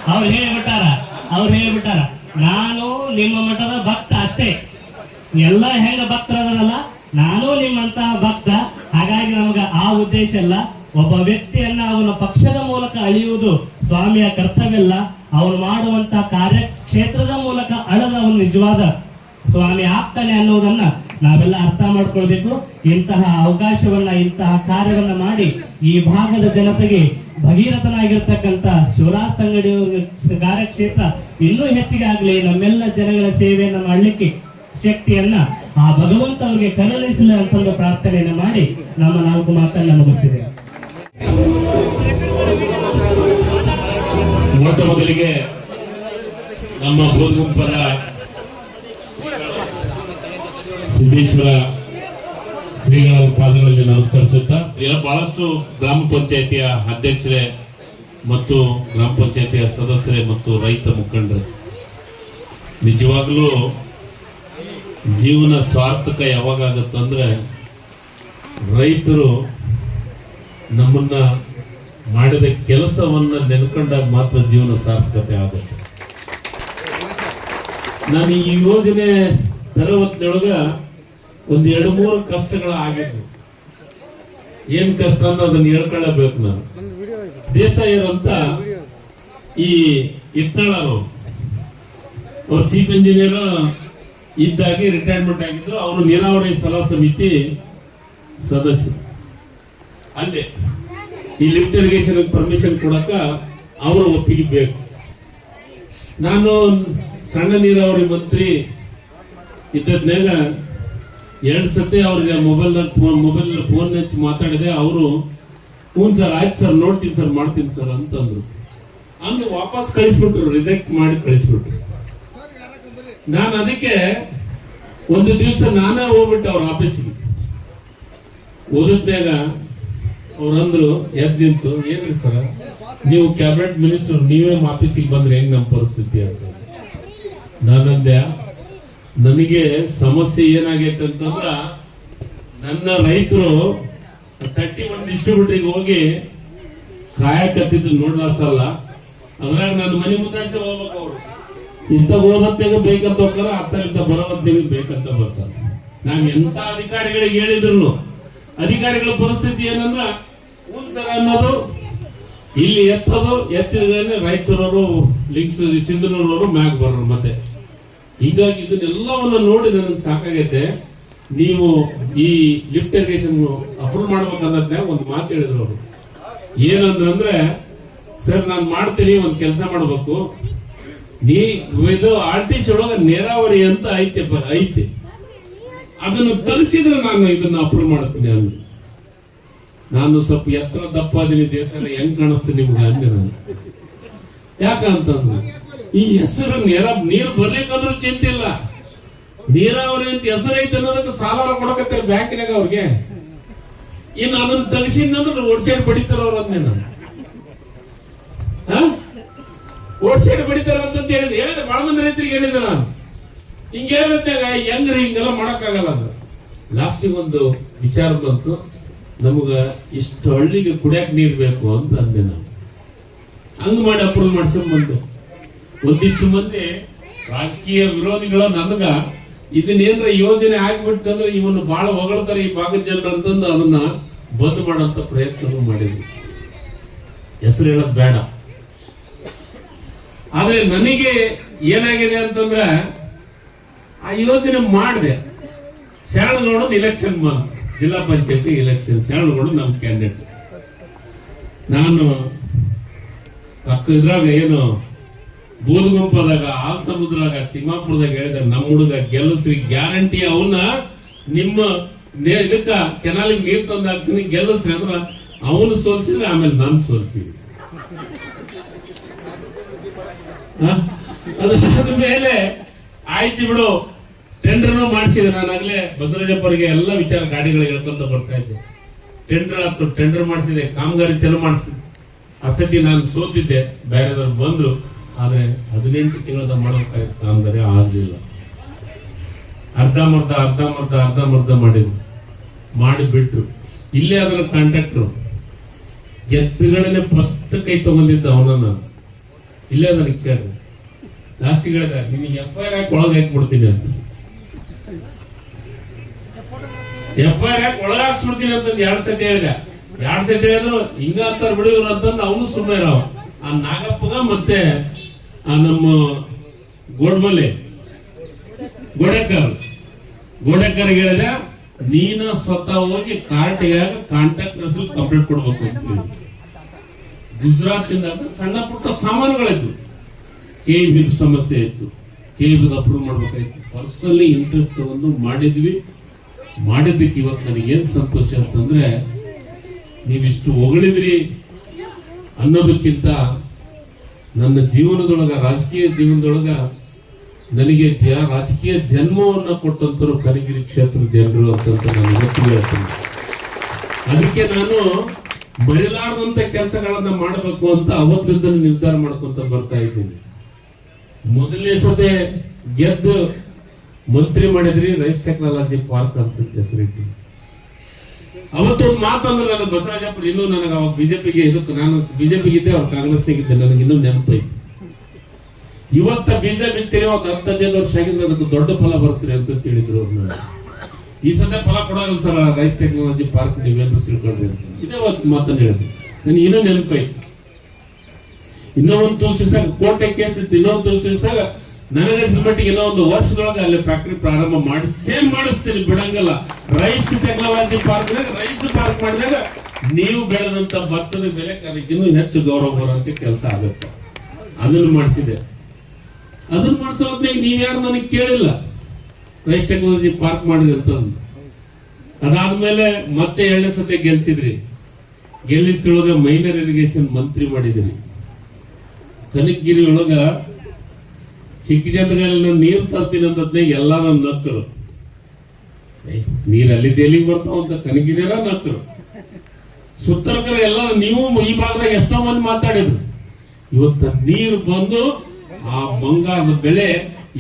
ಅವ್ರು ಹೇಳ್ಬಿಟ್ಟಾರ ಅವ್ರು ಹೇಳ್ಬಿಟ್ಟಾರ ನಾನು ನಿಮ್ಮ ಮಠದ ಭಕ್ತ ಅಷ್ಟೇ. ಎಲ್ಲ ಹೆಂಗ ಭಕ್ತರದಲ್ಲ ನಾನು ನಿಮ್ಮಂತ ಭಕ್ತ. ಹಾಗಾಗಿ ನಮ್ಗ ಆ ಉದ್ದೇಶ ಇಲ್ಲ. ಒಬ್ಬ ವ್ಯಕ್ತಿಯನ್ನ ಅವನ ಪಕ್ಷದ ಮೂಲಕ ಅಳಿಯುವುದು ಸ್ವಾಮಿಯ ಕರ್ತವ್ಯ ಅವನು ಮಾಡುವಂತ ಕಾರ್ಯಕ್ಷೇತ್ರದ ಮೂಲಕ ಅಳದ ಅವನು ನಿಜವಾದ ಸ್ವಾಮಿ ಆಗ್ತಾನೆ ಅನ್ನೋದನ್ನ ನಾವೆಲ್ಲ ಅರ್ಥ ಮಾಡ್ಕೊಳ್ಬೇಕು. ಇಂತಹ ಅವಕಾಶವನ್ನ, ಇಂತಹ ಕಾರ್ಯವನ್ನ ಮಾಡಿ ಈ ಭಾಗದ ಜನತೆಗೆ ಭಗೀರಥನಾಗಿರ್ತಕ್ಕಂಥ ಶಿವರಾಜ್ ಸಂಗಡಿ ಕಾರ್ಯಕ್ಷೇತ್ರ ಇನ್ನೂ ಹೆಚ್ಚಿಗೆ ಆಗ್ಲಿ. ನಮ್ಮೆಲ್ಲ ಜನಗಳ ಸೇವೆಯನ್ನ ಮಾಡ್ಲಿಕ್ಕೆ ಶಕ್ತಿಯನ್ನ ಆ ಭಗವಂತ ಅವರಿಗೆ ಕರುಣಿಸಲಿ ಅಂತ ಒಂದು ಪ್ರಾರ್ಥನೆಯನ್ನ ಮಾಡಿ ನಮ್ಮ ನಾಲ್ಕು ಮಾತನ್ನ ಮುಗಿಸ್ತಿದೆ ಮೊಟ್ಟ ಮೊದಲಿಗೆ ನಮ್ಮ ಬೋಧಗುಂಪರ ಸಿದ್ದೇಶ್ವರ ಶ್ರೀಗಳ ಪಾದಗಳಲ್ಲಿ ನಮಸ್ಕರಿಸುತ್ತಾ. ಎಲ್ಲ ಬಹಳಷ್ಟು ಗ್ರಾಮ ಪಂಚಾಯತಿಯ ಅಧ್ಯಕ್ಷರೇ ಮತ್ತು ಗ್ರಾಮ ಪಂಚಾಯತಿಯ ಸದಸ್ಯರೇ ಮತ್ತು ರೈತ ಮುಖಂಡರು, ನಿಜವಾಗ್ಲೂ ಜೀವನ ಸಾರ್ಥಕ ಯಾವಾಗ ಆಗುತ್ತಂದ್ರೆ ರೈತರು ನಮ್ಮನ್ನ ಮಾಡಿದ ಕೆಲಸವನ್ನ ನೆನ್ಕೊಂಡಾಗ ಮಾತ್ರ ಜೀವನ ಸಾರ್ಥಕತೆ ಆಗುತ್ತೆ. ನಾನು ಈ ಯೋಜನೆ ತರವತ್ತಿನೊಳಗ ಒಂದ್ ಎರಡು ಮೂರು ಕಷ್ಟಗಳು ಆಗಿದ್ವು. ಏನ್ ಕಷ್ಟ ಅಂತ ಅದನ್ನ ಹೇಳ್ಕೊಳ್ಳಬೇಕು ನಾನು. ಇರುವಂತ ಈ ಇಟ್ನಾಳರು. ಅವ್ರು ಚೀಫ್ ಇಂಜಿನಿಯರ್ ಇದ್ದಾಗಿ ರಿಟೈರ್ಮೆಂಟ್ ಆಗಿದ್ರು. ಅವರು ನೀರಾವರಿ ಸಲಹಾ ಸಮಿತಿ ಸದಸ್ಯರು. ಅಲ್ಲೇ ಈ ಲಿಫ್ಟ್ ಇರಿಗೇಷನ್ ಪರ್ಮಿಷನ್ ಕೊಡಕ ಅವರ ಒಪ್ಪಿಗೆ ಬೇಕು ನಾನು ಸಣ್ಣ ನೀರಾವರಿ ಮಂತ್ರಿ ಇದ್ದದ್ನಾಗ ಎರಡು ಸತಿ ಅವ್ರಿಗೆ ಮೊಬೈಲ್ ಮೊಬೈಲ್ ಫೋನ್ ಹಚ್ಚಿ ಮಾತಾಡಿದೆ. ಅವರು, ಹ್ಞೂ ಸರ್, ಆಯ್ತು ಸರ್, ನೋಡ್ತೀನಿ ಸರ್, ಮಾಡ್ತೀನಿ ಸರ್ ಅಂತಂದ್ರು. ಅಂದ್ರೆ ವಾಪಸ್ ಕಳಿಸ್ಬಿಟ್ರು ರಿಜೆಕ್ಟ್ ಮಾಡಿ ಕಳಿಸ್ಬಿಟ್ರು. ನಾನು ಅದಕ್ಕೆ ಒಂದು ದಿವಸ ನಾನೇ ಹೋಗ್ಬಿಟ್ಟು ಅವ್ರ ಆಫೀಸಿಗೆ ಓದಿದ್ಮೇಗ ಅವ್ರಂದ್ರು ಎದ್ ನಿಂತು, ಏನ್ರಿ ಸರ್? ನೀವು ಕ್ಯಾಬಿನೆಟ್ ಮಿನಿಸ್ಟರ್ ನೀವೇ ಆಫೀಸಿಗೆ ಬಂದ್ರೆ ಹೆಂಗ್ ನಮ್ಮ ಪರಿಸ್ಥಿತಿ? ಅಂತ. ನಾನಂದೆ ನನಗೆ ಸಮಸ್ಯೆ ಏನಾಗೈತೆ ಅಂತಂದ್ರ, ನನ್ನ ರೈತರು ತಟ್ಟಿ ಒನ್ ಡಿಸ್ಟ್ರಿಬ್ಯೂಟರ್ಗೆ ಹೋಗಿ ಕಾಯಕತ್ತಿದ್ದು ನೋಡ್ಲಾಸಲ್ಲ ಅದ್ರಾಗ ನನ್ನ ಮನೆ ಮುಂದಾಚೆ ಹೋಗ್ಬೇಕು ಅವರು. ಇಂಥ ಹೋಗತ್ತಾಗ ಬೇಕಂತ ಹೋಗ್ತಾರ ಅತ್ತಲಿಂದ ಬರೋ ಹೊತ್ತಿಗೆ ಬೇಕಂತ ಬರ್ತಾರೆ ನಾನು ಎಂತ ಅಧಿಕಾರಿಗಳಿಗೆ ಹೇಳಿದ್ರು ಅಧಿಕಾರಿಗಳ ಪರಿಸ್ಥಿತಿ ಏನಂದ್ರ ಸಲ ಅನ್ನೋದು, ಇಲ್ಲಿ ಎತ್ತದು ಎತ್ತಿದ್ರೆ ರಾಯಚೂರವರು ಲಿಂಕ್ಸ್ ಸಿಂಧನೂರವರು ಮ್ಯಾಗ್ ಬರೋರು ಮತ್ತೆ. ಹೀಗಾಗಿ ಇದನ್ನೆಲ್ಲವನ್ನ ನೋಡಿ ನನಗೆ ಸಾಕಾಗೈತೆ. ನೀವು ಈ ಲಿಫ್ಟ್ ಇರಿಗೇಷನ್ ಅಪ್ರೂವ್ ಮಾಡ್ಬೇಕನ್ನೋದನ್ನ ಒಂದು ಮಾತು ಹೇಳಿದ್ರು ಅವರು. ಏನಂದ್ರೆ ಅಂದ್ರೆ ಸರ್, ನಾನು ಮಾಡ್ತೀನಿ, ಒಂದು ಕೆಲಸ ಮಾಡ್ಬೇಕು. ನೀ ಇದು ಆರ್ ಟಿ ಸಿ ಒಳಗೆ ನೀರಾವರಿ ಅಂತ ಐತೆ ಐತೆ. ಅದನ್ನು ಕಲಿಸಿದ್ರೆ ನಾನು ಇದನ್ನ ಅಪ್ರೂವ್ ಮಾಡ್ತೀನಿ ಅಂದ್ರು ನಾನು ಸ್ವಲ್ಪ ಎತ್ತರ ದಪ್ಪ ಅದೀನಿ ದೇಶ ಹೆಂಗ್ ಕಾಣಿಸ್ತೀನಿ ನಿಮ್ಗೆ ಅಂದೆ ನಾನು. ಯಾಕಂತಂದ್ರೆ ಈ ಹೆಸರು ನೀರ, ನೀರು ಬರ್ಲಿಕ್ಕಾದ್ರೂ ಚಿಂತೆ ಇಲ್ಲ. ನೀರಾವರಿ ಅಂತ ಹೆಸರೈತೆ ಅನ್ನೋದಕ್ಕೆ ಸಾಲ ಕೊಡಕತ್ತಾರೆ ಬ್ಯಾಂಕಿನಾಗ ಅವ್ರಿಗೆ. ಇನ್ನು ಅದನ್ನ ತಗಸಿದ್ರೆ ರೋಡ್ ಸೈಡ್ ಬಡಿತಾರ ಅವ್ರ ಅಂದೆ ನಾನು. ರೋಡ್ ಸೈಡ್ ಬಡಿತಾರ ಅಂತ ಹೇಳಿದ್ರೆ ಹೇಳಿದೆ, ಬಹಳ ಮಂದಿ ರೈತರಿಗೆ ಹೇಳಿದೆ ನಾನು. ಹಿಂಗ ಹೇಳಿದಾಗ ಹೆಂಗ್ರಿ ಹಿಂಗೆಲ್ಲ ಮಾಡಕ್ಕಾಗಲ್ಲ ಅದು. ಲಾಸ್ಟಿಗೆ ಒಂದು ವಿಚಾರ ಬಂತು. ನಮಗ ಇಷ್ಟು ಹಳ್ಳಿಗೆ ಕುಡಿಯಕ್ ನೀರ್ ಬೇಕು ಅಂತ ಅಂದೆ ನಾನು. ಹಂಗ್ ಮಾಡಿ ಅಪ್ರೂವ್ ಮಾಡ್ಸ್ಕೊಂಡ್ ಬಂದು. ಒಂದಿಷ್ಟು ಮಂದಿ ರಾಜಕೀಯ ವಿರೋಧಿಗಳು ನನಗ ಇದನ್ನೇನ್ರ ಯೋಜನೆ ಆಗ್ಬಿಟ್ಟಂದ್ರೆ ಇವನು ಬಹಳ ಹೊಗಳ್ತಾರೆ ಈ ಭಾಗದ ಜನರು ಅಂತಂದು ಅದನ್ನ ಬಂದ್ ಮಾಡಂತ ಪ್ರಯತ್ನ ಮಾಡಿದ್ವಿ ಹೆಸರು ಹೇಳೋದ್ ಬೇಡ. ಆದ್ರೆ ನನಗೆ ಏನಾಗಿದೆ ಅಂತಂದ್ರೆ ಆ ಯೋಜನೆ ಮಾಡಿದೆ. ಶಾಣಗೌಡ ಇಲೆಕ್ಷನ್ ಬಂತು. ಜಿಲ್ಲಾ ಪಂಚಾಯತಿ ಇಲೆಕ್ಷನ್ ಶಾಣಗೌಡ ನಮ್ಮ ಕ್ಯಾಂಡಿಡೇಟ್ ನಾನು ಪಕ್ಕ ಇದ್ರಾಗ ಏನು ಬೂದಗುಂಪದಾಗ ಆಲ್ ಸಮುದ್ರದಾಗ ತಿಮ್ಮಾಪುರದಾಗ ಹೇಳಿದ ನಮ್ಮ ಹುಡುಗ ಗೆಲ್ಲಿಸ್ರಿ, ಗ್ಯಾರಂಟಿ ಅವನ್ನ ನಿಮ್ಮ ಇದಕ್ಕ ಕೆನಾಲಿಗೆ ನೀರ್ ತಂದು ಹಾಕ್ತೀನಿ, ಗೆಲ್ಲಿಸ್ರಿ ಅಂದ್ರ ಅವನು ಸೋಲ್ಸಿದ್ರೆ ಆಮೇಲೆ ನಾನು ಸೋಲ್ಸಿ ಮೇಲೆ ಆಯ್ತು ಬಿಡು ಟೆಂಡರ್ನು ಮಾಡಿಸಿದೆ ನಾನು ಆಗ್ಲೇ ಬಸವರಾಜಪ್ಪರಿಗೆ ಎಲ್ಲ ವಿಚಾರ ಗಾಡಿಗಳಿಗೆ ಹೇಳ್ಕೊಂತ ಬರ್ತಾ ಇದ್ದೆ. ಟೆಂಡರ್ ಆಯ್ತು ಟೆಂಡರ್ ಮಾಡಿಸಿದೆ, ಕಾಮಗಾರಿ ಚಲೋ ಮಾಡಿಸಿದೆ ಅಷ್ಟೊತ್ತಿಗೆ ನಾನು ಸೋತಿದ್ದೆ, ಬೇರೆದವ್ರು ಬಂದ್ರು. ಆದ್ರೆ ಹದಿನೆಂಟು ತಿಂಗಳದ ಮಾಡಬೇಕಾಗಿತ್ತು ಕಾಮಗಾರಿ ಆಗ್ಲಿಲ್ಲ. ಅರ್ಧಂಬರ್ಧ ಅರ್ಧಂಬರ್ಧ ಅರ್ಧಂಬರ್ಧ ಮಾಡಿದ್ರು. ಮಾಡಿಬಿಟ್ರು. ಇಲ್ಲೇ ಅದರ ಕಾಂಟ್ರಾಕ್ಟ್ರು ಗೆದ್ದುಗಳನ್ನೇ ಫಸ್ಟ್ ಕೈ ತಗೊಂಡಿದ್ದ ಅವನ ಇಲ್ಲೇ ನನಗೆ ಕೇಳಿದೆ. ಲಾಸ್ಟ್ ಹೇಳಿದ, ನಿನಗೆ ಎಫ್ ಐ ಆರ್ ಹಾಕಿ ಒಳಗೆ ಅಂತ. ಎಫ್ ಐ ಆರ್ ಹಾಕಿ ಒಳಗೆ ಹಾಕ್ಸ್ಬಿಡ್ತೀನಿ ಅಂತಂದು ಎರಡು ಸತಿ ಹೇಳಿದ. ಎರಡ್ ಸತಿ ಹೇಳಿದ್ರು ಹಿಂಗ ಅಂತಾರ ಬಿಡಿ ಇವ್ರು ಅಂತಂದು ಅವನು ಸುಮ್ಮನೆ ಇರವ. ಆ ನಾಗಪ್ಪಗ ಮತ್ತೆ ನಮ್ಮ ಗೋಡ್ಮಲೆ, ಗೋಡೆಕರ್. ಗೋಡೆಕರ್ ಹೇಳಿದ, ನೀನ ಸ್ವತಃ ಹೋಗಿ ಕಾರ್ಟಿಗೆ ಕಾಂಟ್ಯಾಕ್ಟ್ ಹೆಸರು ಕಂಪ್ಲೇಂಟ್ ಕೊಡ್ಬೇಕು ಅಂತ ಗುಜರಾತ್ ಇಂದ ಸಣ್ಣ ಪುಟ್ಟ ಸಾಮಾನುಗಳಿದ್ವು. ಕೆ ಸಮಸ್ಯೆ ಇತ್ತು. ಕೆ ಅಪ್ರೂವ್ ಮಾಡ್ಬೇಕಾಯ್ತು. ಪರ್ಸನಲಿ ಇಂಟ್ರೆಸ್ಟ್ ತಗೊಂಡು ಮಾಡಿದ್ವಿ. ಮಾಡಿದ್ದಕ್ಕೆ ಇವತ್ತು ನನಗೆ ಏನು ಸಂತೋಷ ಅಂತಂದ್ರೆ, ನೀವಿಷ್ಟು ಹೊಗಳಿದ್ರಿ ಅನ್ನೋದಕ್ಕಿಂತ ನನ್ನ ಜೀವನದೊಳಗ, ರಾಜಕೀಯ ಜೀವನದೊಳಗ ನನಗೆ ರಾಜಕೀಯ ಜನ್ಮವನ್ನ ಕೊಟ್ಟಂತರು ಕನಗಿರಿ ಕ್ಷೇತ್ರ ಜನರು ಅಂತ ನಾನು ಹೇಳ್ತೀನಿ ಅದಕ್ಕೆ ನಾನು ಬರಲಾರದಂತ ಕೆಲಸಗಳನ್ನ ಮಾಡಬೇಕು ಅಂತ ಅವತ್ತಿಂದ ನಿರ್ಧಾರ ಮಾಡ್ಕೊಂತ ಬರ್ತಾ ಇದ್ದೀನಿ. ಮೊದಲನೇ ಸತೆ ಗೆದ್ದು ಮಂತ್ರಿ ಮಾಡಿದ್ರಿ ರೈಸ್ ಟೆಕ್ನಾಲಜಿ ಪಾರ್ಕ್ ಅಂತ ಹೆಸರಿಟ್ಟು ಅವತ್ತು ಒಂದು ಮಾತಂದ್ರೆ ನಾನು ಬಸವರಾಜಪ್ಪ, ಇನ್ನೂ ನನಗೆ ಅವಾಗ ಬಿಜೆಪಿಗೆ ಇದಕ್ಕೆ ನಾನು ಬಿಜೆಪಿಗೆ ಇದ್ದೆ ಅವ್ರು ಇದ್ದೆ ನನಗೆ ಇನ್ನೂ ನೆನಪೈತಿ ಇವತ್ತ ಬಿಜೆಪಿ ತಿರಿ ಒಂದು ಹತ್ತು ಹದಿನೈದು ವರ್ಷ ಆಗಿಂದ ಅದಕ್ಕೆ ದೊಡ್ಡ ಫಲ ಬರ್ತೀರಿ ಅಂತ ತಿಳಿದ್ರು ಈ ಸದ್ಯ ಫಲ ಕೊಡೋಲ್ಲ ಸರ್ ರೈಸ್ ಟೆಕ್ನಾಲಜಿ ಪಾರ್ಕ್ ನೀವೇನು ತಿಳ್ಕೊಳ್ರಿ ಅಂತ. ಇದೇ ಒಂದು ಮಾತನ್ನು ಹೇಳಿದೆ. ನನಗೆ ಇನ್ನೂ ನೆನಪೈತಿ ಇನ್ನೂ ಒಂದು ತೋರಿಸಿದಾಗ ಕೋಟೆ ಕೇಸ್ ಇತ್ತು. ಇನ್ನೊಂದು ತೋರಿಸಿದಾಗ ನನಗನ್ಸಿದ ಮಟ್ಟಿಗೆ ಇನ್ನೂ ಒಂದು ವರ್ಷದೊಳಗೆ ಅಲ್ಲಿ ಫ್ಯಾಕ್ಟ್ರಿ ಪ್ರಾರಂಭ ಮಾಡಿ ಸೇಮ್ ಮಾಡಿಸ್ತೀನಿ, ಬಿಡಂಗಲ್ಲ. Rice technology park rice park ಮಾಡಿದಾಗ ನೀವು ಬೆಳೆದಂತ ಭತ್ತದ ಬೆಲೆ ಅದಕ್ಕಿನ್ನೂ ಹೆಚ್ಚು ಗೌರವ ಬರುವಂತ ಕೆಲಸ ಆಗುತ್ತೆ. ಅದನ್ನು ಮಾಡಿಸಿದೆ. ಅದನ್ನು ಮಾಡಿಸೋ ನೀವು ಯಾರು ನನಗೆ ಕೇಳಿಲ್ಲ? ರೈಸ್ ಟೆಕ್ನಾಲಜಿ ಪಾರ್ಕ್ ಮಾಡಿದೆ ಅಂತಂದು. ಅದಾದ್ಮೇಲೆ ಮತ್ತೆ ಎರಡನೇ ಸತಿ ಗೆಲ್ಸಿದ್ರಿ. ಗೆಲ್ಲಿಸಿದೊಳಗ ಮೈನರ್ ಇರಿಗೇಷನ್ ಮಂತ್ರಿ ಮಾಡಿದಿರಿ. ಕನಕಗಿರಿ ಒಳಗ ಚಿಕ್ಕ ಜನಗಳೆಲ್ಲ ನೀರ್ ಎಲ್ಲ ನನ್ನ ನಕ್ಕರು. ನೀರಲ್ಲಿದ್ದ ಎಲ್ಲಿಗೆ ಬರ್ತಾವ ಅಂತ ಕನಕಗಿರಿಯರ ನಕ್ಕರು. ಸುತ್ತಲ ಕಡೆ ಎಲ್ಲ ನೀವು ಈ ಭಾಗದಾಗ ಎಷ್ಟೋ ಮಂದಿ ಮಾತಾಡಿದ್ರು. ಇವತ್ತ ನೀರು ಬಂದು ಆ ಬಂಗಾರದ ಬೆಲೆ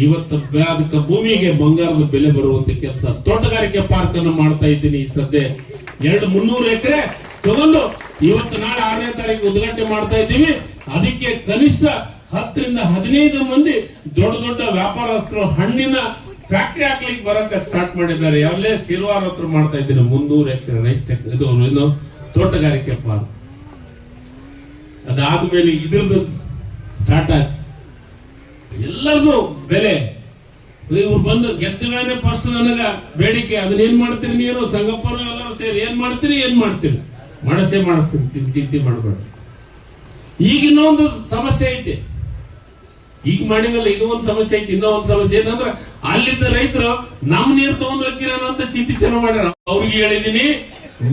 ಇವತ್ತ ಅದಕ್ಕೆ ಭೂಮಿಗೆ ಬಂಗಾರದ ಬೆಲೆ ಬರುವಂತ ಕೆಲಸ. ತೋಟಗಾರಿಕೆ ಪಾರ್ಕ್ ಅನ್ನು ಮಾಡ್ತಾ ಇದ್ದೀನಿ ಈ ಸದ್ಯ. ಎರಡು ಮುನ್ನೂರು ಎಕರೆ ತಗೊಂಡು ಇವತ್ತು ನಾಳೆ ಆರನೇ ತಾರೀಕು ಉದ್ಘಾಟನೆ ಮಾಡ್ತಾ ಇದ್ದೀವಿ. ಅದಕ್ಕೆ ಕನಿಷ್ಠ ಹತ್ತರಿಂದ ಹದಿನೈದು ಮಂದಿ ದೊಡ್ಡ ದೊಡ್ಡ ವ್ಯಾಪಾರಸ್ಥರು ಹಣ್ಣಿನ ಫ್ಯಾಕ್ಟ್ರಿ ಹಾಕ್ಲಿಕ್ಕೆ ಬರಕ್ಕೆ ಸ್ಟಾರ್ಟ್ ಮಾಡಿದ್ದಾರೆ. ಯಾವಲೇ ಸಿಲ್ವಾರ್ ಹತ್ರ ಮಾಡ್ತಾ ಇದ್ದೀನಿ. ಮುನ್ನೂರು ಎಕರೆ ರೈಸ್ ಇದು ಏನು ತೋಟಗಾರಿಕೆ ಪಾರ್ಕ್ ಅದಾದ್ಮೇಲೆ ಇದ್ರದ್ದು ಸ್ಟಾರ್ಟ್ ಆಯ್ತು. ಎಲ್ಲರಿಗೂ ಬೆಲೆ. ಇವ್ರು ಬಂದು ಗೆದ್ದಗಳೇ ಫಸ್ಟ್ ನನಗ ಬೇಡಿಕೆ. ಅದನ್ನ ಏನ್ ಮಾಡ್ತೀರಿ ನೀರು? ಸಂಗಪ್ಪರು ಎಲ್ಲರೂ ಸೇರಿ ಏನ್ ಮಾಡ್ತೀರಿ ಏನ್ ಮಾಡ್ತೀರಿ? ಮಾಡಸೇ ಮಾಡಿಸ್ತೀನಿ. ಚಿಂತೆ ಮಾಡಬೇಡ. ಈಗ ಇನ್ನೊಂದು ಸಮಸ್ಯೆ ಐತೆ. ಈಗ ಮಾಡಿದಲ್ಲ ಇದು ಒಂದು ಸಮಸ್ಯೆ ಐತಿ ಇನ್ನೊಂದು ಸಮಸ್ಯೆ ಏನಂದ್ರ ಅಲ್ಲಿದ್ದ ರೈತರು ನಮ್ಮ ನೀರು ತಗೊಂಡ್ ಹೋಗ್ತೀರೇನೋ ಅಂತ ಚಿಂತೆ ಚೆನ್ನಾಗ್ ಮಾಡ್ಯಾರ. ಅವ್ರಿಗೆ ಹೇಳಿದೀನಿ,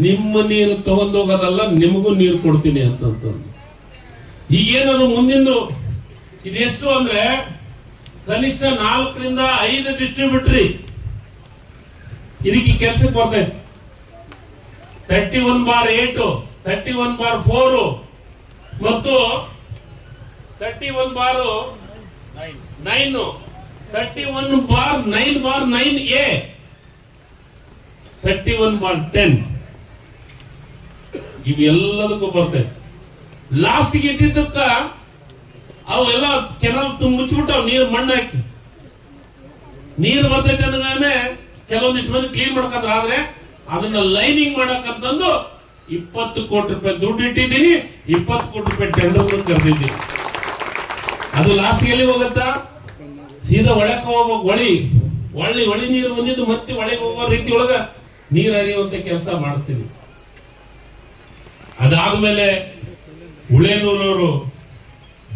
ನಿಮ್ಮ ನೀರು ತಗೊಂಡ್ ಹೋಗೋದಲ್ಲ, ನಿಮಗೂ ನೀರು ಕೊಡ್ತೀನಿ ಅಂತಂತ ಈಗೇನದು ಮುಂದಿಂದು? ಇದೆಷ್ಟು ಅಂದ್ರೆ, ಕನಿಷ್ಠ ನಾಲ್ಕರಿಂದ ಐದು ಡಿಸ್ಟ್ರಿಬ್ಯೂಟ್ರಿ ಇದಕ್ಕೆ ಕೆಲ್ಸಕ್ಕೆ ಬರ್ತೈತೆ thirty one bar eight thirty one bar four ಮತ್ತು thirty one bar nine thirty one bar nine bar nine A thirty one bar ten ಇವೆಲ್ಲದಕ್ಕೂ ಬರ್ತೈತೆ ಲಾಸ್ಟ್ಗೆ ಇದ್ದಿದ್ದಕ್ಕ, ಅವೆಲ್ಲ ಕೆನಲ್ ತುಂಬ ಮುಚ್ಚಿಬಿಟ್ಟಾವ, ನೀರು ಮಣ್ಣು ಹಾಕಿ. ನೀರು ಬರ್ತೈತೆ ಅಂದ್ಮೇಲೆ ಕೆಲವೊಂದಿಷ್ಟು ಮಂದಿ ಕ್ಲೀನ್ ಮಾಡ್ಕೊಂಡ್ರ. ಆದ್ರೆ ಅದನ್ನ ಲೈನಿಂಗ್ ಮಾಡಕ್ಕಂತಂದು ಇಪ್ಪತ್ತು ಕೋಟಿ ರೂಪಾಯಿ ದುಡ್ಡು ಇಟ್ಟಿದ್ದೀನಿ, ಇಪ್ಪತ್ತು ಕೋಟಿ ರೂಪಾಯಿ ಟೆಂಡರ್ ಕರೆದಿದ್ದೀನಿ. ಅದು ಲಾಸ್ಟ್ ಎಲ್ಲಿ ಹೋಗುತ್ತಾ? ಸೀದಾ ಒಳಕ್ಕೆ ಹೋಗ್ಬೇಕು ಹೊಳಿ ಒಳ್ಳೆ ಹೊಳಿ ನೀರು ಬಂದಿದ್ದು ಮತ್ತೆ ಒಳಗೆ ಹೋಗುವ ರೀತಿ ಒಳಗ ನೀರು ಹರಿಯುವಂತ ಕೆಲಸ ಮಾಡ್ತೀವಿ. ಅದಾದ್ಮೇಲೆ ಉಳೇನೂರವರು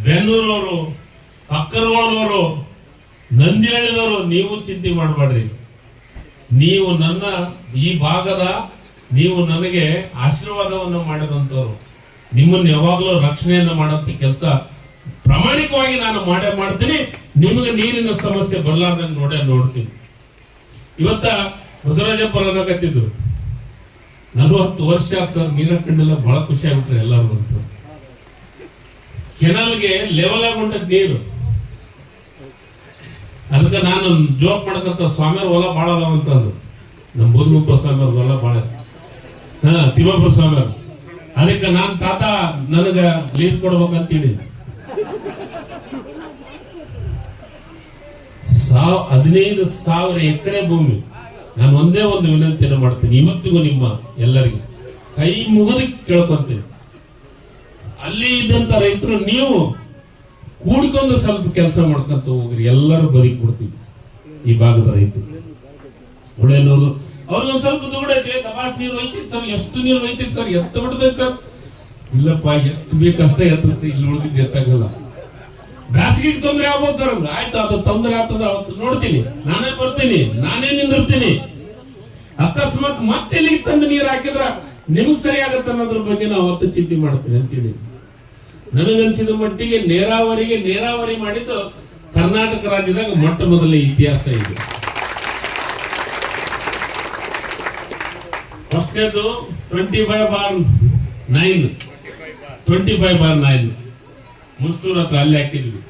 ಬೆನ್ನೂರವರು ಅಕ್ಕರಗೋಳದವರು ನಂದಿಹಳ್ಳಿದವರು ನೀವು ಚಿಂತೆ ಮಾಡಬೇಡ್ರಿ. ನೀವು ನನ್ನ ಈ ಭಾಗದ ನೀವು ನನಗೆ ಆಶೀರ್ವಾದವನ್ನು ಮಾಡಿದಂಥವ್ರು. ನಿಮ್ಮನ್ನು ಯಾವಾಗಲೂ ರಕ್ಷಣೆಯನ್ನು ಮಾಡೋಂಥ ಕೆಲಸ ಪ್ರಾಮಾಣಿಕವಾಗಿ ನಾನು ಮಾಡೇ ಮಾಡ್ತೀನಿ. ನಿಮಗೆ ನೀರಿನ ಸಮಸ್ಯೆ ಬರ್ಲಾರ್ದಂಗೆ ನೋಡೇ ನೋಡ್ತೀನಿ. ಇವತ್ತ ಬಸವರಾಜಪ್ಪ ಕತ್ತಿದ್ರು ನಲ್ವತ್ತು ವರ್ಷ ಸರ್ ನೀರ ಕಂಡೆಲ್ಲ ಬಹಳ ಖುಷಿ ಆಗ್ಬಿಟ್ರೆ ಎಲ್ಲರೂ ಅಂತ. ಕೆನಲ್ಗೆ ಲೆವೆಲ್ ಆಗಿ ಹೊಂಟದ್ ನೀರು. ಅದಕ್ಕೆ ನಾನು ಜೋಕ್ ಮಾಡಕಂತ ಸ್ವಾಮಿಯವ್ರ ಹೊಲ ಭಾಳ ಅದಾವ ಅಂತಂದ್ರು ನಮ್ಮ ಬುದ್ಧಗುಪ್ಪ ಸ್ವಾಮಿಯವ್ರ ಹೊಲ ಭಾಳ ಹಾ ತಿಮ್ಮಪ್ಪ ಸ್ವಾಮಿಯವ್ರು. ಅದಕ್ಕೆ ನಾನ್ ತಾತ ನನಗ ಲೀಸ್ ಕೊಡ್ಬೇಕಂತೀನಿ ಸಾವ್, ಹದಿನೈದು ಸಾವಿರ ಎಕರೆ ಭೂಮಿ. ನಾನು ಒಂದೇ ಒಂದು ವಿನಂತಿಯನ್ನು ಮಾಡ್ತೀನಿ ಇವತ್ತಿಗೂ ನಿಮ್ಮ ಎಲ್ಲರಿಗೆ. ಕೈ ಮುಗಿದು ಕೇಳ್ಕೊಂತೀನಿ. ಅಲ್ಲಿ ಇದ್ದಂತ ರೈತರು ನೀವು ಕೂಡ್ಕೊಂಡು ಸ್ವಲ್ಪ ಕೆಲಸ ಮಾಡ್ಕೊಂತ ಹೋಗ್ರಿ, ಎಲ್ಲರೂ ಬದುಕಿ ಕೊಡ್ತೀವಿ ಈ ಭಾಗದ ರೈತರು. ಉಳೇನೂರು ಅವ್ರಿಗೊಂದು ಸ್ವಲ್ಪ ದುಡ್ಡೈತೆ ತಪಾಸ್ ನೀರು ಒಯ್ತೀನಿ ಸರ್, ಎಷ್ಟು ನೀರು ಒಯ್ತೀನಿ ಸರ್, ಎತ್ತ ಬಿಡ್ಬೇಕು ಸರ್. ಇಲ್ಲಪ್ಪ, ಎಷ್ಟು ಬೇಕಷ್ಟೇ ಎತ್ತರುತ್ತೆ ಇಲ್ಲಿ ಉಳಿದಿದ್ದು ಎತ್ತಾಗಲ್ಲ. ಬ್ಯಾಸಿಗೆಗೆ ತೊಂದರೆ ಆಗ್ಬೋದು ಸರ್ ಆಯ್ತು, ಅದು ತೊಂದರೆ ಆಗ್ತದ, ಅವತ್ತು ನೋಡ್ತೀನಿ. ನಾನೇ ಬರ್ತೀನಿ, ನಾನೇ ನಿಂದಿರ್ತೀನಿ. ಅಕಸ್ಮಾತ್ ಮತ್ತೆ ಇಲ್ಲಿಗೆ ತಂದು ನೀರು ಹಾಕಿದ್ರ ನಿಮ್ಗೆ ಸರಿ ಆಗತ್ತೆ ಅನ್ನೋದ್ರ ಬಗ್ಗೆ ನಾವು ಅವತ್ತು ಚಿಂತೆ ಮಾಡ್ತೀನಿ ಅಂತೀನಿ ನನಗನ್ಸಿದ ಮಟ್ಟಿಗೆ ನೇರಾವರಿಗೆ ನೇರಾವರಿ ಮಾಡಿದ್ದು ಕರ್ನಾಟಕ ರಾಜ್ಯದಾಗ ಮೊಟ್ಟ ಮೊದಲ ಇತಿಹಾಸ ಇದೆ. ಫಸ್ಟ್ನೇದು twenty five bar nine twenty five bar nine Mustur ಹತ್ರ ಅಲ್ಲೇ ಹಾಕಿದ್ವಿ.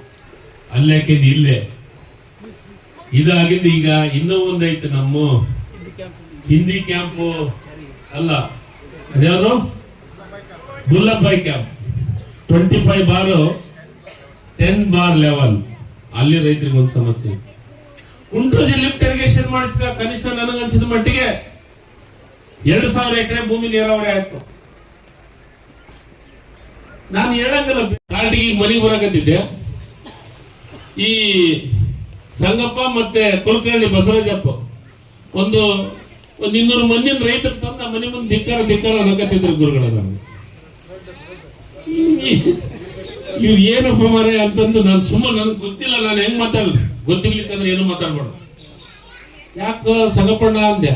ಅಲ್ಲೇ ಹಾಕಿದ್ವಿ ಇಲ್ಲೇ. ಇದಾಗಿದ್ದು ಈಗ ಇನ್ನೂ ಒಂದೈತೆ ನಮ್ಮ ಹಿಂದಿ ಕ್ಯಾಂಪು ಅಲ್ಲ. ಅದ್ಯಾವುದು? Gullabbayi camp twenty five bar ten bar level ಅಲ್ಲಿ ರೈತರಿಗೆ ಒಂದು ಸಮಸ್ಯೆ ಉಂಟು ಲಿಫ್ಟ್ ಇರಿಗೇಷನ್ ಮಾಡಿಸಿದ ಕನಿಷ್ಠ ನನಗನ್ಸಿದ ಮಟ್ಟಿಗೆ ಎರಡು ಸಾವಿರ ಎಕರೆ ಭೂಮಿ ನೀರಾವರಿ ಆಯ್ತು. ನಾನು ಹೇಳಂಗಿಲ್ಲ ಕಾಟಿಗೆ ಮನೆಗೆ ಬರಕತ್ತಿದ್ದೆ. ಈ ಸಂಗಪ್ಪ ಮತ್ತೆ ಕುಲಕರ್ಣಿ ಬಸವರಾಜಪ್ಪ ಒಂದು ಒಂದು ಇನ್ನೂರು ಮಂದಿನ ರೈತರು ತಂದ ಮನೆ ಮುಂದೆ ಧಿಕ್ಕಾರ ಧಿಕ್ಕಾರ ಅನ್ನಕತ್ತಿದ್ರು ಗುರುಗಳ ನನಗೆ. ಇವ್ ಏನಪ್ಪ ಮಾರೆ ಅಂತಂದು ನಾನು ಸುಮ್ಮನೆ ನನಗೆ ಗೊತ್ತಿಲ್ಲ, ನಾನು ಹೆಂಗ್ ಮಾತಾಡಲಿ? ಗೊತ್ತಿರ್ಲಿಕ್ಕಂದ್ರೆ ಏನು ಮಾತಾಡ್ಬಾರ್ದು. ಯಾಕ ಸಂಗಪ್ಪಣ್ಣ ಅಂದೆ,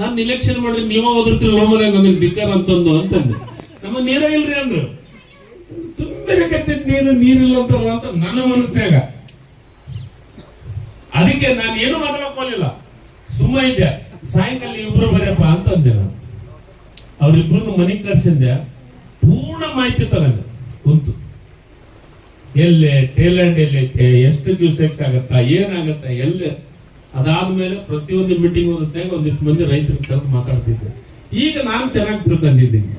ನಾನು ಇಲೆಕ್ಷನ್ ಮಾಡಿ ನೀವ ಓದಿರ್ತೀರಿ ಲೋಮನೆ ನನಗೆ ಧಿಕ್ಕಾರ ಅಂತಂದು ಅಂತಂದೆ. ನಮ್ಮ ನೀರ ಇಲ್ರಿ ಅಂದ್ರು. ತುಂಬಿರಕತ್ತೈತಿ ನೀರು ನೀರಿಲ್ಲ ಅಂತಲ್ಲ ಅಂತ ನನ್ನ ಮನಸ್ಸಾಗ ಅದಕ್ಕೆ ನಾನು ಏನು ಮಾತಾಡ್ಕೊಳ್ಳಿಲ್ಲ ಸುಮ್ಮ ಇದ್ದೆ. ಸಾಯಂಕಾಲ ಇಬ್ರು ಬರಪ್ಪ ಅಂತಂದೆ ನಾನು. ಅವ್ರಿಬ್ರು ಮನೆಗೆ ಕರ್ಸಿದ್ದೆ ಪೂರ್ಣ ಮಾಹಿತಿ ತಗೊಂಡೆ. ಕುಂತು. ಎಲ್ಲೆ ಟೇಲೆಂಟ್ ಎಲ್ಲೈತೆ, ಎಷ್ಟು ಎಕ್ಸ್ ಆಗತ್ತಾ, ಏನಾಗತ್ತಾ, ಎಲ್ಲಿ. ಅದಾದ್ಮೇಲೆ ಪ್ರತಿಯೊಂದು ಮೀಟಿಂಗ್ ಒಂದಿಷ್ಟು ಮಂದಿ ರೈತರು ಕರೆದು ಮಾತಾಡ್ತಿದ್ದೆ. ಈಗ ನಾನು ಚೆನ್ನಾಗಿ ತಿಳ್ಕೊಂಡಿದ್ದೀನಿ.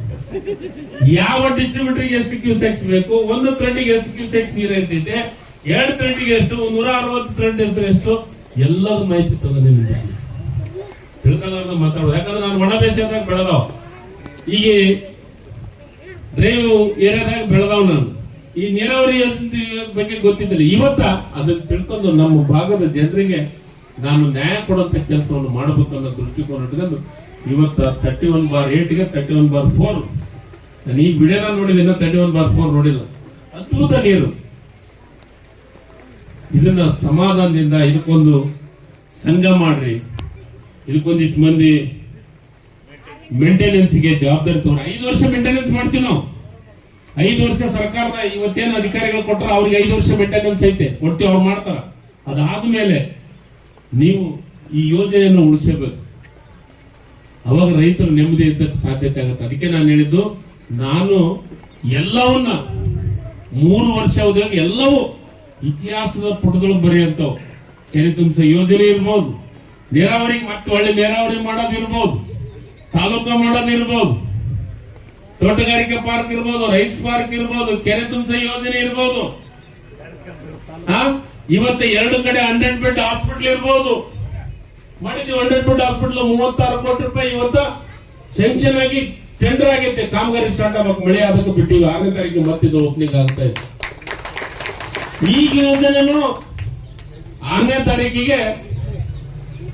ಯಾವ ಡಿಸ್ಟ್ರಿಬ್ಯೂಟರ್ಗೆ ಎಷ್ಟು ಕ್ಯೂಸೆಕ್ಸ್ ಬೇಕು? ಒಂದು ತ್ರೆಂಡಿಗೆ ಎಷ್ಟು ಕ್ಯೂಸೆಕ್ಸ್ ನೀರು ಇರ್ತೈತೆ? ಎರಡು ತ್ರೆಂಡಿಗೆ ಎಷ್ಟು? ನೂರ ಅರವತ್ತು ತ್ರೆಂಡ್ ಇರ್ತದೆ ಎಷ್ಟು? ಎಲ್ಲರ ಮಾಹಿತಿ ತಗೊಂಡಿದ್ದೀನಿ ತಿಳ್ಕೊಂಡ್ರೆ ಮಾತಾಡೋದು ಯಾಕಂದ್ರೆ ನಾನು ಒಣ ಬೇಸಾಯದಾಗ ಬೆಳೆದವ. ಈಗ ರೇವು ಏರಿಯಾದಾಗ ಬೆಳೆದವ ನಾನು. ಈ ನೀರಾವರಿ ಬಗ್ಗೆ ಗೊತ್ತಿದ್ದಿಲ್ಲ. ಇವತ್ತ ಅದನ್ನ ತಿಳ್ಕೊಂಡು ನಮ್ಮ ಭಾಗದ ಜನರಿಗೆ ನಾನು ನ್ಯಾಯ ಕೊಡುವಂತ ಕೆಲಸವನ್ನು ಮಾಡಬೇಕು ಅನ್ನೋ ದೃಷ್ಟಿಕೋನ ಇಟ್ಕೊಂಡು ಇವತ್ತ ಥರ್ಟಿ ಒನ್ ಬಾರ್ ಏಟ್ಗೆ ಥರ್ಟಿ ಒನ್ ಬಾರ್ ಫೋರ್ ನಾನು ವಿಡಿಯೋ ವಿಡಿಯೋನ ನೋಡಿದ ತರ್ಟಿ ಒನ್ ಬಾರ್ ನೋಡಿಲ್ಲ. ಅದ್ಭುತ ನೀರು. ಇದನ್ನ ಸಮಾಧಾನದಿಂದ ಇದಕ್ಕೊಂದು ಸಂಘ ಮಾಡ್ರಿ. ಇದಕ್ಕೊಂದಿಷ್ಟು ಮಂದಿ ಮೇಂಟೆನೆನ್ಸ್ಗೆ ಜವಾಬ್ದಾರಿ ತಗೊಂಡು ಐದು ವರ್ಷ ಮೇಂಟೆನೆನ್ಸ್ ಮಾಡ್ತೀವಿ ನಾವು. ಐದು ವರ್ಷ ಸರ್ಕಾರದ ಇವತ್ತೇನು ಅಧಿಕಾರಿಗಳು ಕೊಟ್ಟರೆ ಅವ್ರಿಗೆ ಐದು ವರ್ಷ ಮೇಂಟೆನೆನ್ಸ್ ಐತೆ. ಕೊಡ್ತೀವಿ, ಅವ್ರು ಮಾಡ್ತಾರ. ಅದಾದ್ಮೇಲೆ ನೀವು ಈ ಯೋಜನೆಯನ್ನು ಉಳಿಸಬೇಕು. ಅವಾಗ ರೈತರು ನೆಮ್ಮದಿ ಇದ್ದಕ್ಕೆ ಸಾಧ್ಯತೆ ಆಗುತ್ತೆ. ಅದಕ್ಕೆ ನಾನು ಹೇಳಿದ್ದು ನಾನು ಎಲ್ಲವನ್ನ ಮೂರು ವರ್ಷ ಅವಧಿಯಾಗಿ ಎಲ್ಲವೂ ಇತಿಹಾಸದ ಪುಟದೊಳಗೆ ಬರೆಯಂತವು ಕೆರೆ ತುಂಬಿಸ ಯೋಜನೆ ಇರ್ಬೋದು ನೀರಾವರಿಗೆ ಮತ್ತೆ ಒಳ್ಳೆ ನೀರಾವರಿ ಮಾಡೋದಿರ್ಬೋದು ತಾಲೂಕು ಮಾಡೋದು ಇರ್ಬೋದು, ತೋಟಗಾರಿಕೆ ಪಾರ್ಕ್ ಇರ್ಬೋದು, ರೈಸ್ ಪಾರ್ಕ್ ಇರ್ಬೋದು, ಕೆರೆ ತುಂಬಿಸ ಯೋಜನೆ ಇರ್ಬೋದು? ಇವತ್ತು ಎರಡು ಕಡೆ ಹಂಡ್ರೆಡ್ ಬೆಡ್ ಹಾಸ್ಪಿಟಲ್ ಇರ್ಬೋದು. ಮಾಡಿದ್ವಿ ಹಂಡ್ರೆಡ್ ಬೆಡ್ ಹಾಸ್ಪಿಟಲ್ ಮೂವತ್ತಾರು ಕೋಟಿ ರೂಪಾಯಿ ಇವತ್ತ ಸೆಂಕ್ಷನ್ ಆಗಿ ಟೆಂಡರ್ ಆಗೈತೆ ಕಾಮಗಾರಿ ಸ್ಟಾರ್ಟ್ ಆಗ್ಬೇಕು ಮಳೆ ಅದಕ್ಕೆ ಬಿಟ್ಟಿವಿ ಆರನೇ ತಾರೀಕು ಮತ್ತಿದು ಓಪನಿಂಗ್ ಆಗ್ತಾ ಇದೆ. ಈಗ ಯೋಜನೆನು ಆರನೇ ತಾರೀಕಿಗೆ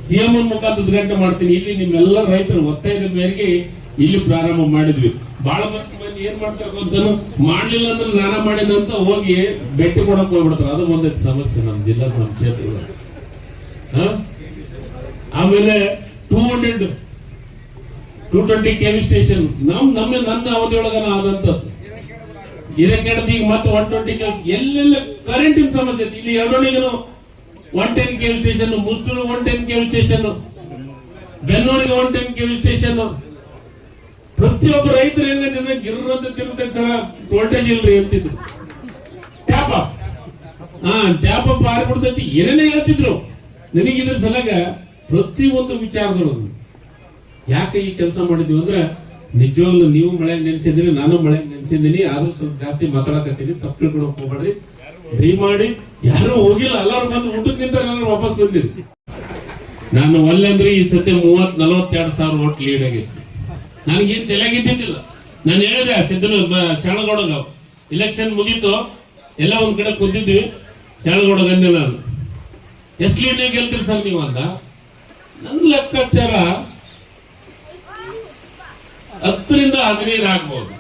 ಸಿಎಂ ಮುಖಾಂತರ ಉದ್ಘಾಟನೆ ಮಾಡ್ತೀನಿ. ಇಲ್ಲಿ ನಿಮ್ಮೆಲ್ಲ ರೈತರು, ಒತ್ತಾಯದ ಮೇರೆಗೆ ಇಲ್ಲಿ ಪ್ರಾರಂಭ ಮಾಡಿದ್ವಿ. ಬಹಳ ಮಂದಿ ಏನ್ ಮಾಡ್ತಾರೆ ಮಾಡ್ಲಿಲ್ಲ ಅಂದ್ರೆ ನಾನ ಮಾಡಿದ ಅಂತ ಹೋಗಿ ಭೇಟಿ ಕೊಡಕ್ ಹೋಗ್ಬಿಡ್ತಾರೆ. ಅದು ಒಂದೈತೆ ಸಮಸ್ಯೆ ನಮ್ಮ ಜಿಲ್ಲಾ ನಮ್ಮ? ಆಮೇಲೆ two hundred two twenty KV station ನಮ್ ನಮ್ಮ ನನ್ನ ಅವಧಿಯೊಳಗನ ಆದಂತ ಹಿರೇಕೆಡದಿ ಈಗ ಮತ್ತೆ ಒನ್ ಟ್ವೆಂಟಿ ಎಲ್ಲೆಲ್ಲ ಕರೆಂಟಿನ ಸಮಸ್ಯೆ ಇಲ್ಲಿ ಎರಡೊಣಿಗನು one ten KV station Mustur one ten KV station ಬೆನ್ನೂರಿಗೆ one ten KV station ಪ್ರತಿಯೊಬ್ಬ ರೈತರು ಹೆಂಗಂದ್ರೆ ಗಿರ್ರಂತ ತಿರುಗ್ತೈತೆ ಸರ ವೋಲ್ಟೇಜ್ ಇಲ್ರಿ ಅಂತಿದ್ರು. ಟ್ಯಾಪ. ಹಾ, ಟ್ಯಾಪ್ ಅಪ್ ಆಗ್ಬಿಡ್ತೈತಿ ಏನೇನೇ ಹೇಳ್ತಿದ್ರು. ನನಗಿದ್ರ ಸಲಗ ಪ್ರತಿ ಒಂದು ವಿಚಾರದೊಳಗು. ಯಾಕೆ ಈ ಕೆಲಸ ಮಾಡಿದ್ವಿ ಅಂದ್ರೆ, ನಿಜವಾಗ್ಲೂ ನೀವು ಮಳೆ ನೆನ್ಸಿದ್ರಿ ನಾನು ಮಳೆ ನೆನ್ಸಿದ್ದೀನಿ, ಆದ್ರೂ ಸ್ವಲ್ಪ ಜಾಸ್ತಿ ಮಾತಾಡಕತ್ತೀನಿ, ತಪ್ಪು ತಿಳ್ಕೊಳಕ್ ಹೋಗ್ಬೇಡ್ರಿ. ದಯಮಾಡಿ, ಯಾರು ಹೋಗಿಲ್ಲ, ಎಲ್ಲರೂ ಬಂದು ಊಟಕ್ಕೆ ನಾನು ವಾಪಸ್ ಬಂದಿರಿ. ನಾನು ಒಲ್ಲೆಂದ್ರೆ ಈ ಸತಿ ಮೂವತ್ ನಲವತ್ತೆರಡು ಸಾವಿರ ಓಟ್ ಲೀಡ್ ಆಗೈತಿ. ನನಗೇನ್ ತಲೆಗಿದ್ದಿದ್ದಿಲ್ಲ. ನಾನು ಹೇಳಿದೆ ಸಿದ್ದನ ಶಾಳಗೌಡಗ ಇಲೆಕ್ಷನ್ ಮುಗೀತು, ಎಲ್ಲ ಒಂದ್ ಕಡೆ ಕೂತಿದ್ವಿ, ಶಾಳಗೌಡ ಗಂದೆ ನಾನು. ಎಷ್ಟು ಲೀಡ್ ಗೆಲ್ತೀರಿ ಸರ್ ನೀವು ಅಂತ? ನನ್ನ ಲೆಕ್ಕಾಚಾರ ಹತ್ತರಿಂದ ಹದಿನೈದು ಆಗ್ಬೋದು.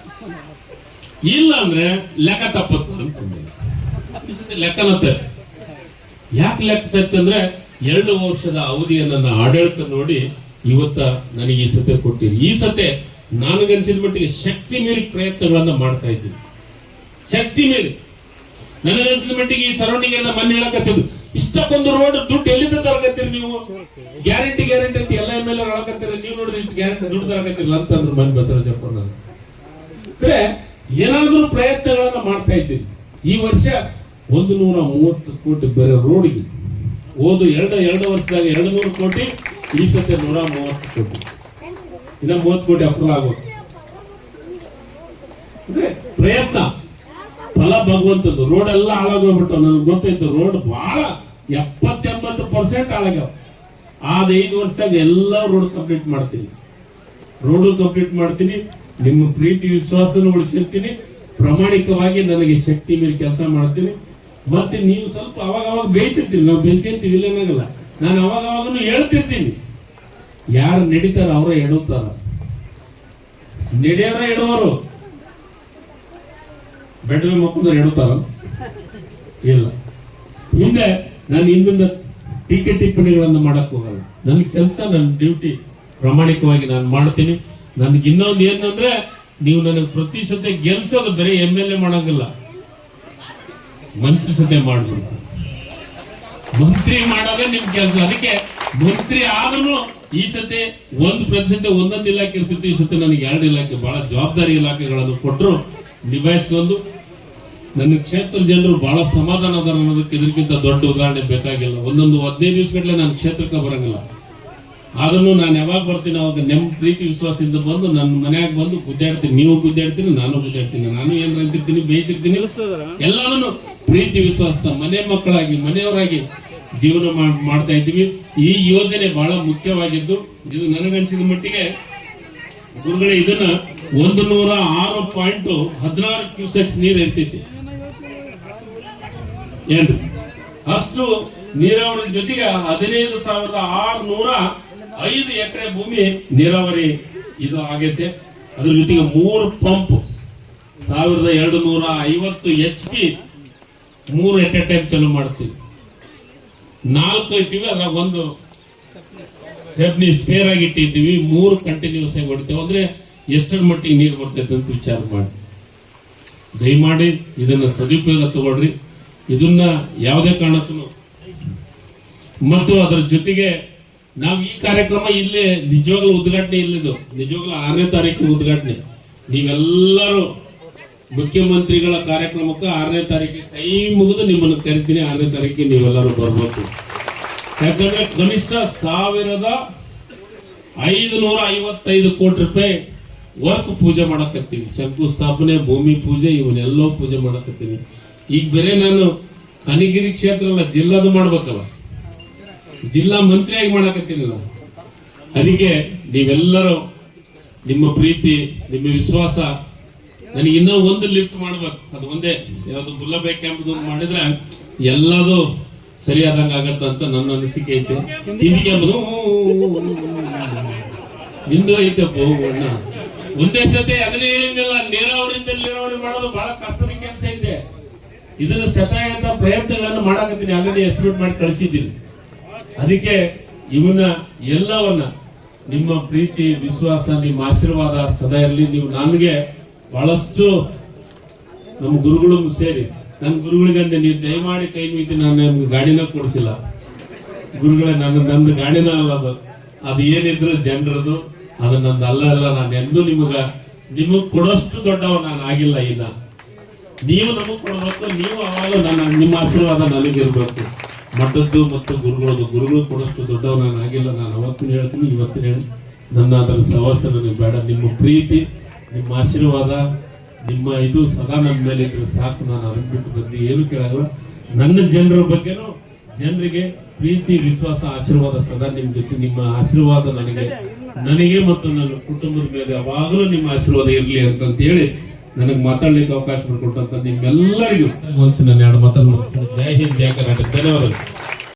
ಇಲ್ಲ ಅಂದ್ರೆ ಲೆಕ್ಕ ತಪ್ಪತ್ತು ಅಂತ ತಪ್ಪಿ ಯಾಕೆ ಲೆಕ್ಕ ತಪ್ಪಂದ್ರೆ ಎರಡು ವರ್ಷದ ಅವಧಿಯ ನನ್ನ ಆಡಳಿತ ನೋಡಿ ಇವತ್ತ ನನಗೆ ಈ ಸತೆ ಕೊಟ್ಟಿರಿ. ಈ ಸತೆ ನನಗನ್ಸಿದ ಮಟ್ಟಿಗೆ ಶಕ್ತಿ ಮೀರಿ ಪ್ರಯತ್ನಗಳನ್ನ ಮಾಡ್ತಾ ಇದ್ದೀನಿ. ಶಕ್ತಿ ಮೀರಿ. ನನಗನ್ಸಿದ ಮಟ್ಟಿಗೆ ಈ ಸರೌಂಡಿಂಗ್ ಅನ್ನ ಮನೆ ಹೇಳಕತ್ತಿದ್ದು. ಇಷ್ಟಕ್ಕೊಂದು ರೋಡ್ ದುಡ್ಡು ಎಲ್ಲಿಂದ ತರಕತ್ತೀರಿ ನೀವು? ಗ್ಯಾರಂಟಿ ಗ್ಯಾರಂಟಿ ಅಂತ ಎಲ್ಲ ಎಂ ಎಲ್ ಹೇಳಕತ್ತೀರಿ ನೀವು ನೋಡಿದ್ರೆ ಇಷ್ಟು ಗ್ಯಾರಂಟಿ ದುಡ್ಡು ತರಕತ್ತಿರಲ್ಲ ಅಂತಂದ್ರು ಮನೆ ಬಸವರಾಜಪ್ಪ ನಾನು ಅಂದ್ರೆ ಏನಾದ್ರೂ ಪ್ರಯತ್ನಗಳನ್ನ ಮಾಡ್ತಾ ಇದ್ದೀನಿ ಈ ವರ್ಷ ಒಂದು ನೂರ ಮೂವತ್ತು ಕೋಟಿ ಬೇರೆ ರೋಡ್ಗೆ ಓದು ಎರಡು ಎರಡು ವರ್ಷದಾಗ ಎರಡು ನೂರು ಕೋಟಿ, ಈ ಸತಿ ನೂರ ಮೂವತ್ತು ಕೋಟಿ. ಇನ್ನ ಮೂವತ್ತು ಕೋಟಿ ಅಪ್ರೂವ್ ಆಗೋದು. ಅಂದ್ರೆ ಪ್ರಯತ್ನ. ಫಲ ಭಗವಂತದ್ದು. ರೋಡ್ ಎಲ್ಲ ಹಾಳಾಗೋಗ್ಬಿಟ್ಟು. ನನಗೆ ಗೊತ್ತಾಯ್ತು, ರೋಡ್ ಬಹಳ ಎಪ್ಪತ್ತೆಂಬತ್ತು ಪರ್ಸೆಂಟ್ ಹಾಳಾಗ್ಯಾವ. ಆದ ಐದು ವರ್ಷದಾಗ ಎಲ್ಲ ರೋಡ್ ಕಂಪ್ಲೀಟ್ ಮಾಡ್ತೀನಿ. ರೋಡು ಕಂಪ್ಲೀಟ್ ಮಾಡ್ತೀನಿ, ನಿಮ್ಮ ಪ್ರೀತಿ, ವಿಶ್ವಾಸನ ಉಳಿಸಿರ್ತೀನಿ, ಪ್ರಾಮಾಣಿಕವಾಗಿ ನನಗೆ ಶಕ್ತಿ ಮೇಲೆ ಕೆಲಸ ಮಾಡ್ತೀನಿ. ಮತ್ತೆ ನೀವು ಸ್ವಲ್ಪ ಅವಾಗ ಅವಾಗ ಬೇಯ್ತಿರ್ತೀನಿ ನಾವು ಬೇಸ್ಕೊಂತೀವಿ ಇಲ್ಲೇನಾಗಲ್ಲ ನಾನು ಅವಾಗ ಅವಾಗನು ಹೇಳ್ತಿರ್ತೀನಿ. ಯಾರು ನಡೀತಾರ ಅವರ ಎಡುತ್ತಾರ ನಡೆಯೋರ ಎಡುವರು ಬೆಟ್ಟದ ಮಕ್ಕಳು ಹೇಳುತ್ತಾರ ಇಲ್ಲ. ಹಿಂದೆ ನಾನು ಹಿಂದಿಂದ ಟೀಕೆ ಟಿಪ್ಪಣಿಗಳನ್ನು ಮಾಡಕ್ ಹೋಗಲ್ಲ. ನನ್ನ ಕೆಲಸ, ನನ್ನ ಡ್ಯೂಟಿ ಪ್ರಾಮಾಣಿಕವಾಗಿ ನಾನು ಮಾಡ್ತೀನಿ. ನನ್ಗೆ ಇನ್ನೊಂದು ಏನಂದ್ರೆ, ನೀವು ನನಗೆ ಪ್ರತಿ ಸತೆ ಗೆಲ್ಸೋದು ಬೇರೆ ಎಂ ಎಲ್ ಎ ಮಾಡಂಗಿಲ್ಲ. ಮಂತ್ರಿ ಸತೆ ಮಾಡ್ಬಿಡ್ತೀನಿ ಮಂತ್ರಿ ಮಾಡೋದೇ ನಿಮ್ ಕೆಲಸ. ಅದಕ್ಕೆ ಮಂತ್ರಿ ಆದ್ರೂ ಈ ಸತಿ ಒಂದ್ ಪ್ರತಿಶತ ಒಂದೊಂದು ಇಲಾಖೆ ಇರ್ತಿತ್ತು. ಈ ಸತಿ ನನಗೆ ಎರಡು ಇಲಾಖೆ, ಬಹಳ ಜವಾಬ್ದಾರಿ ಇಲಾಖೆಗಳನ್ನು ಕೊಟ್ಟರು ನಿಭಾಯಿಸ್ಕೊಂಡು ನನ್ನ ಕ್ಷೇತ್ರ ಜನರು ಬಹಳ ಸಮಾಧಾನ ಅದಾರ ಅನ್ನೋದಕ್ಕೆ ಇದಕ್ಕಿಂತ ದೊಡ್ಡ ಉದಾಹರಣೆ ಬೇಕಾಗಿಲ್ಲ. ಒಂದೊಂದು ಹದಿನೈದು ದಿವಸಗಟ್ಟಲೆ ನಾನು ಕ್ಷೇತ್ರಕ್ಕೆ ಬರಂಗಿಲ್ಲ. ಆದ್ರೂ ನಾನು ಯಾವಾಗ ಬರ್ತೀನಿ, ಅವಾಗ ನೆಮ್ಮ ಪ್ರೀತಿ, ವಿಶ್ವಾಸದಿಂದ ಬಂದು ನನ್ನ ಮನೆಯಾಗ ಬಂದು ಗುದ್ದಾಡ್ತೀನಿ. ನೀವು ಗುದ್ದಾಡ್ತೀನಿ, ನಾನು ಗುದ್ದಾಡ್ತೀನಿ. ನಾನು ಏನ್ ಅಂತಿರ್ತೀನಿ, ಬೇಯ್ತಿರ್ತೀನಿ. ಎಲ್ಲಾನು ಪ್ರೀತಿ, ವಿಶ್ವಾಸ, ಮನೆ ಮಕ್ಕಳಾಗಿ, ಮನೆಯವರಾಗಿ ಜೀವನ ಮಾಡ್- ಮಾಡ್ತಾ ಇದ್ದೀವಿ. ಈ ಯೋಜನೆ ಬಹಳ ಮುಖ್ಯವಾಗಿದ್ದು, ಇದು ನನಗನ್ಸಿದ ಮಟ್ಟಿಗೆ ಗುರುಗಳೇ ಇದನ್ನ ಒಂದು ನೂರ ಆರು ಪಾಯಿಂಟ್ ಹದಿನಾರು ಕ್ಯೂಸೆಕ್ಸ್ ನೀರು ಇರ್ತೈತಿ ಏನ್ರಿ? ಅಷ್ಟು ನೀರಾವರಿ ಜೊತೆಗೆ ಹದಿನೈದು ಸಾವಿರದ ಆರುನೂರ ಐದು ಎಕರೆ ಭೂಮಿ ನೀರಾವರಿ ಇದು ಆಗೈತೆ. ಅದ್ರ ಜೊತೆಗೆ ಮೂರು ಪಂಪ್, ಸಾವಿರದ ಎರಡು ನೂರ ಐವತ್ತು ಎಚ್ ಪಿ ಮೂರು ಎಟ್ ಎ ಟೈಮ್ ಚಾಲೂ ಮಾಡ್ತೀವಿ. ನಾಲ್ಕು ಇಟ್ಟಿವಿ ಅದ್ರ ಒಂದು ಸ್ಪೇರ್ ಆಗಿ ಇಟ್ಟಿದ್ದೀವಿ ಮೂರು ಕಂಟಿನ್ಯೂಸ್ ಆಗಿ ಹೊಡಿತೇವೆ. ಅಂದ್ರೆ ಎಷ್ಟರ ಮಟ್ಟಿಗೆ ನೀರು ಬರ್ತೈತೆ ಅಂತ ವಿಚಾರ ಮಾಡಿ. ದಯಮಾಡಿ ಇದನ್ನ ಸದುಪಯೋಗ ತಗೊಳ್ರಿ. ಇದನ್ನ ಯಾವುದೇ ಕಾರಣಕ್ಕೂ ಮತ್ತು ಅದರ ಜೊತೆಗೆ ನಾವು ಈ ಕಾರ್ಯಕ್ರಮ ಇಲ್ಲಿ ನಿಜವಾಗ್ಲೂ ಉದ್ಘಾಟನೆ ಇಲ್ಲಿದು. ನಿಜವಾಗ್ಲೂ ಆರನೇ ತಾರೀಕು ಉದ್ಘಾಟನೆ. ನೀವೆಲ್ಲರೂ ಮುಖ್ಯಮಂತ್ರಿಗಳ ಕಾರ್ಯಕ್ರಮಕ್ಕೆ ಆರನೇ ತಾರೀಕಿಗೆ ಕೈ ಮುಗಿದು ನಿಮ್ಮನ್ನು ಕರಿತೀನಿ. ಆರನೇ ತಾರೀಕಿಗೆ ನೀವೆಲ್ಲರೂ ಬರ್ಬೇಕು ಯಾಕಂದ್ರೆ ಕನಿಷ್ಠ ಸಾವಿರದ ಐದು ನೂರ ಐವತ್ತೈದು ಕೋಟಿ ರೂಪಾಯಿ ವರ್ಕ್ ಪೂಜೆ ಮಾಡಕತ್ತೀವಿ ಶಂಕುಸ್ಥಾಪನೆ ಭೂಮಿ ಪೂಜೆ ಇವನ್ನೆಲ್ಲೋ ಪೂಜೆ ಮಾಡಕತ್ತೀನಿ ಈಗ ಬೇರೆ ನಾನು ಕನಿಗಿರಿ ಕ್ಷೇತ್ರ ಅಲ್ಲ ಜಿಲ್ಲಾದು ಮಾಡ್ಬೇಕಲ್ಲ ಜಿಲ್ಲಾ ಮಂತ್ರಿಯಾಗಿ ಮಾಡಕತ್ತೀನಲ್ಲ ಅದಕ್ಕೆ ನೀವೆಲ್ಲರೂ ನಿಮ್ಮ ಪ್ರೀತಿ ನಿಮ್ಮ ವಿಶ್ವಾಸ ನನಗೆ ಇನ್ನೂ ಒಂದು ಲಿಫ್ಟ್ ಮಾಡ್ಬೇಕು ಅದು ಒಂದೇ ಯಾವ್ದು ಬುಲ್ಲಬೆ ಕ್ಯಾಂಪ್ ಮಾಡಿದ್ರೆ ಎಲ್ಲದು ಸರಿಯಾದಂಗ ಆಗತ್ತ ಅಂತ ನನ್ನ ಅನಿಸಿಕೆ ಐತೆ ಇದಕ್ಕೆ ಹಿಂದೂ ಐತೆ ಅಣ್ಣ ಒಂದೇ ಸತಿ ಇರುವುದಿಲ್ಲ ನೀರಾವರಿಯಿಂದ ನೀರಾವರಿ ಮಾಡೋದು ಬಹಳ ಕಷ್ಟದ ಕೆಲಸ ಇದೆ ಇದನ್ನ ಶತಾಯತ ಪ್ರಯತ್ನಗಳನ್ನು ಮಾಡಕತ್ತೀನಿ. ಆಲ್ರೆಡಿ ಎಸ್ಟಿಮೇಟ್ ಮಾಡಿ ಕಳಿಸಿದ್ದೀನಿ. ಅದಕ್ಕೆ ಇವನ್ನ ಎಲ್ಲವನ್ನ ನಿಮ್ಮ ಪ್ರೀತಿ, ವಿಶ್ವಾಸ, ನಿಮ್ಮ ಆಶೀರ್ವಾದ ಸದಾ ಇರಲಿ. ನೀವು ನನಗೆ ಬಹಳಷ್ಟು ನಮ್ಮ ಗುರುಗಳು ಸೇರಿ. ನನ್ನ ಗುರುಗಳಿಗಂದೆ ನೀವು ದಯಮಾಡಿ ಕೈ ಮೀತಿ ನಾನು ನಿಮ್ಗೆ ಗಾಡಿನ ಕೊಡಿಸಿಲ್ಲ. ಗುರುಗಳೇ, ನನ್ನ ನಂದು ಗಾಡಿನ ಅಲ್ಲ ಅದು. ಅದು ಏನಿದ್ರು ಜನರದು. ಅದು ನಂದು ಅಲ್ಲ ಅಲ್ಲ, ನಾನು ಎಂದೂ ನಿಮಗ, ನಿಮಗ್ ಕೊಡೋಷ್ಟು ದೊಡ್ಡವ ನಾನು ಆಗಿಲ್ಲ ಇನ್ನ. ನೀವು ನಮಗ್ ಕೊಡಬೇಕು, ನೀವು ಅವಾಗ ನನ್ನ, ನಿಮ್ಮ ಆಶೀರ್ವಾದ ನನಗಿರ್ಬೇಕು ಮಠದ್ದು ಮತ್ತು ಗುರುಗಳದ್ದು, ಗುರುಗಳು ಕೊಡೋಷ್ಟು ದೊಡ್ಡವ ನಾನು ಆಗಿಲ್ಲ. ನಾನು ಅವತ್ತಿನ ಹೇಳ್ತೀನಿ, ಇವತ್ತಿನ ಹೇಳಿ. ನನ್ನ ಅದರ ಸವಾಸ ನನಗೆ ಬೇಡ. ನಿಮ್ಮ ಪ್ರೀತಿ, ನಿಮ್ಮ ಆಶೀರ್ವಾದ, ನಿಮ್ಮ ಇದು ಸದಾ ನನ್ನ ಮೇಲೆ ಇದ್ರೆ ಸಾಕು. ನಾನು ಅದನ್ನ ಬಿಟ್ಟು ಬಂದು ಏನು ಕೇಳಲ್ಲ ನನ್ನ ಜನರ ಬಗ್ಗೆನೂ ಜನರಿಗೆ ಪ್ರೀತಿ, ವಿಶ್ವಾಸ, ಆಶೀರ್ವಾದ ಸದಾ ನಿಮ್ಮ ಜೊತೆ, ನಿಮ್ಮ ಆಶೀರ್ವಾದ ನನಗೆ ನನಗೆ ಮತ್ತು ನನ್ನ ಕುಟುಂಬದ ಮೇಲೆ ಯಾವಾಗಲೂ ನಿಮ್ಮ ಆಶೀರ್ವಾದ ಇರಲಿ ಅಂತ ಹೇಳಿ ನನಗೆ ಮಾತಾಡ್ಲಿಕ್ಕೆ ಅವಕಾಶ ಮಾಡಿಕೊಟ್ಟಂತ ನಿಮ್ಮೆಲ್ಲರಿಗೂ ಮನಸ್ಸಿನ ಎರಡು ಮಾತಾಡ್ ಮುಗಿಸ್ತೀನಿ. ಜೈ ಹಿಂದ್ ಜಯ ಕರ್ನಾಟಕ. ಧನ್ಯವಾದಗಳು.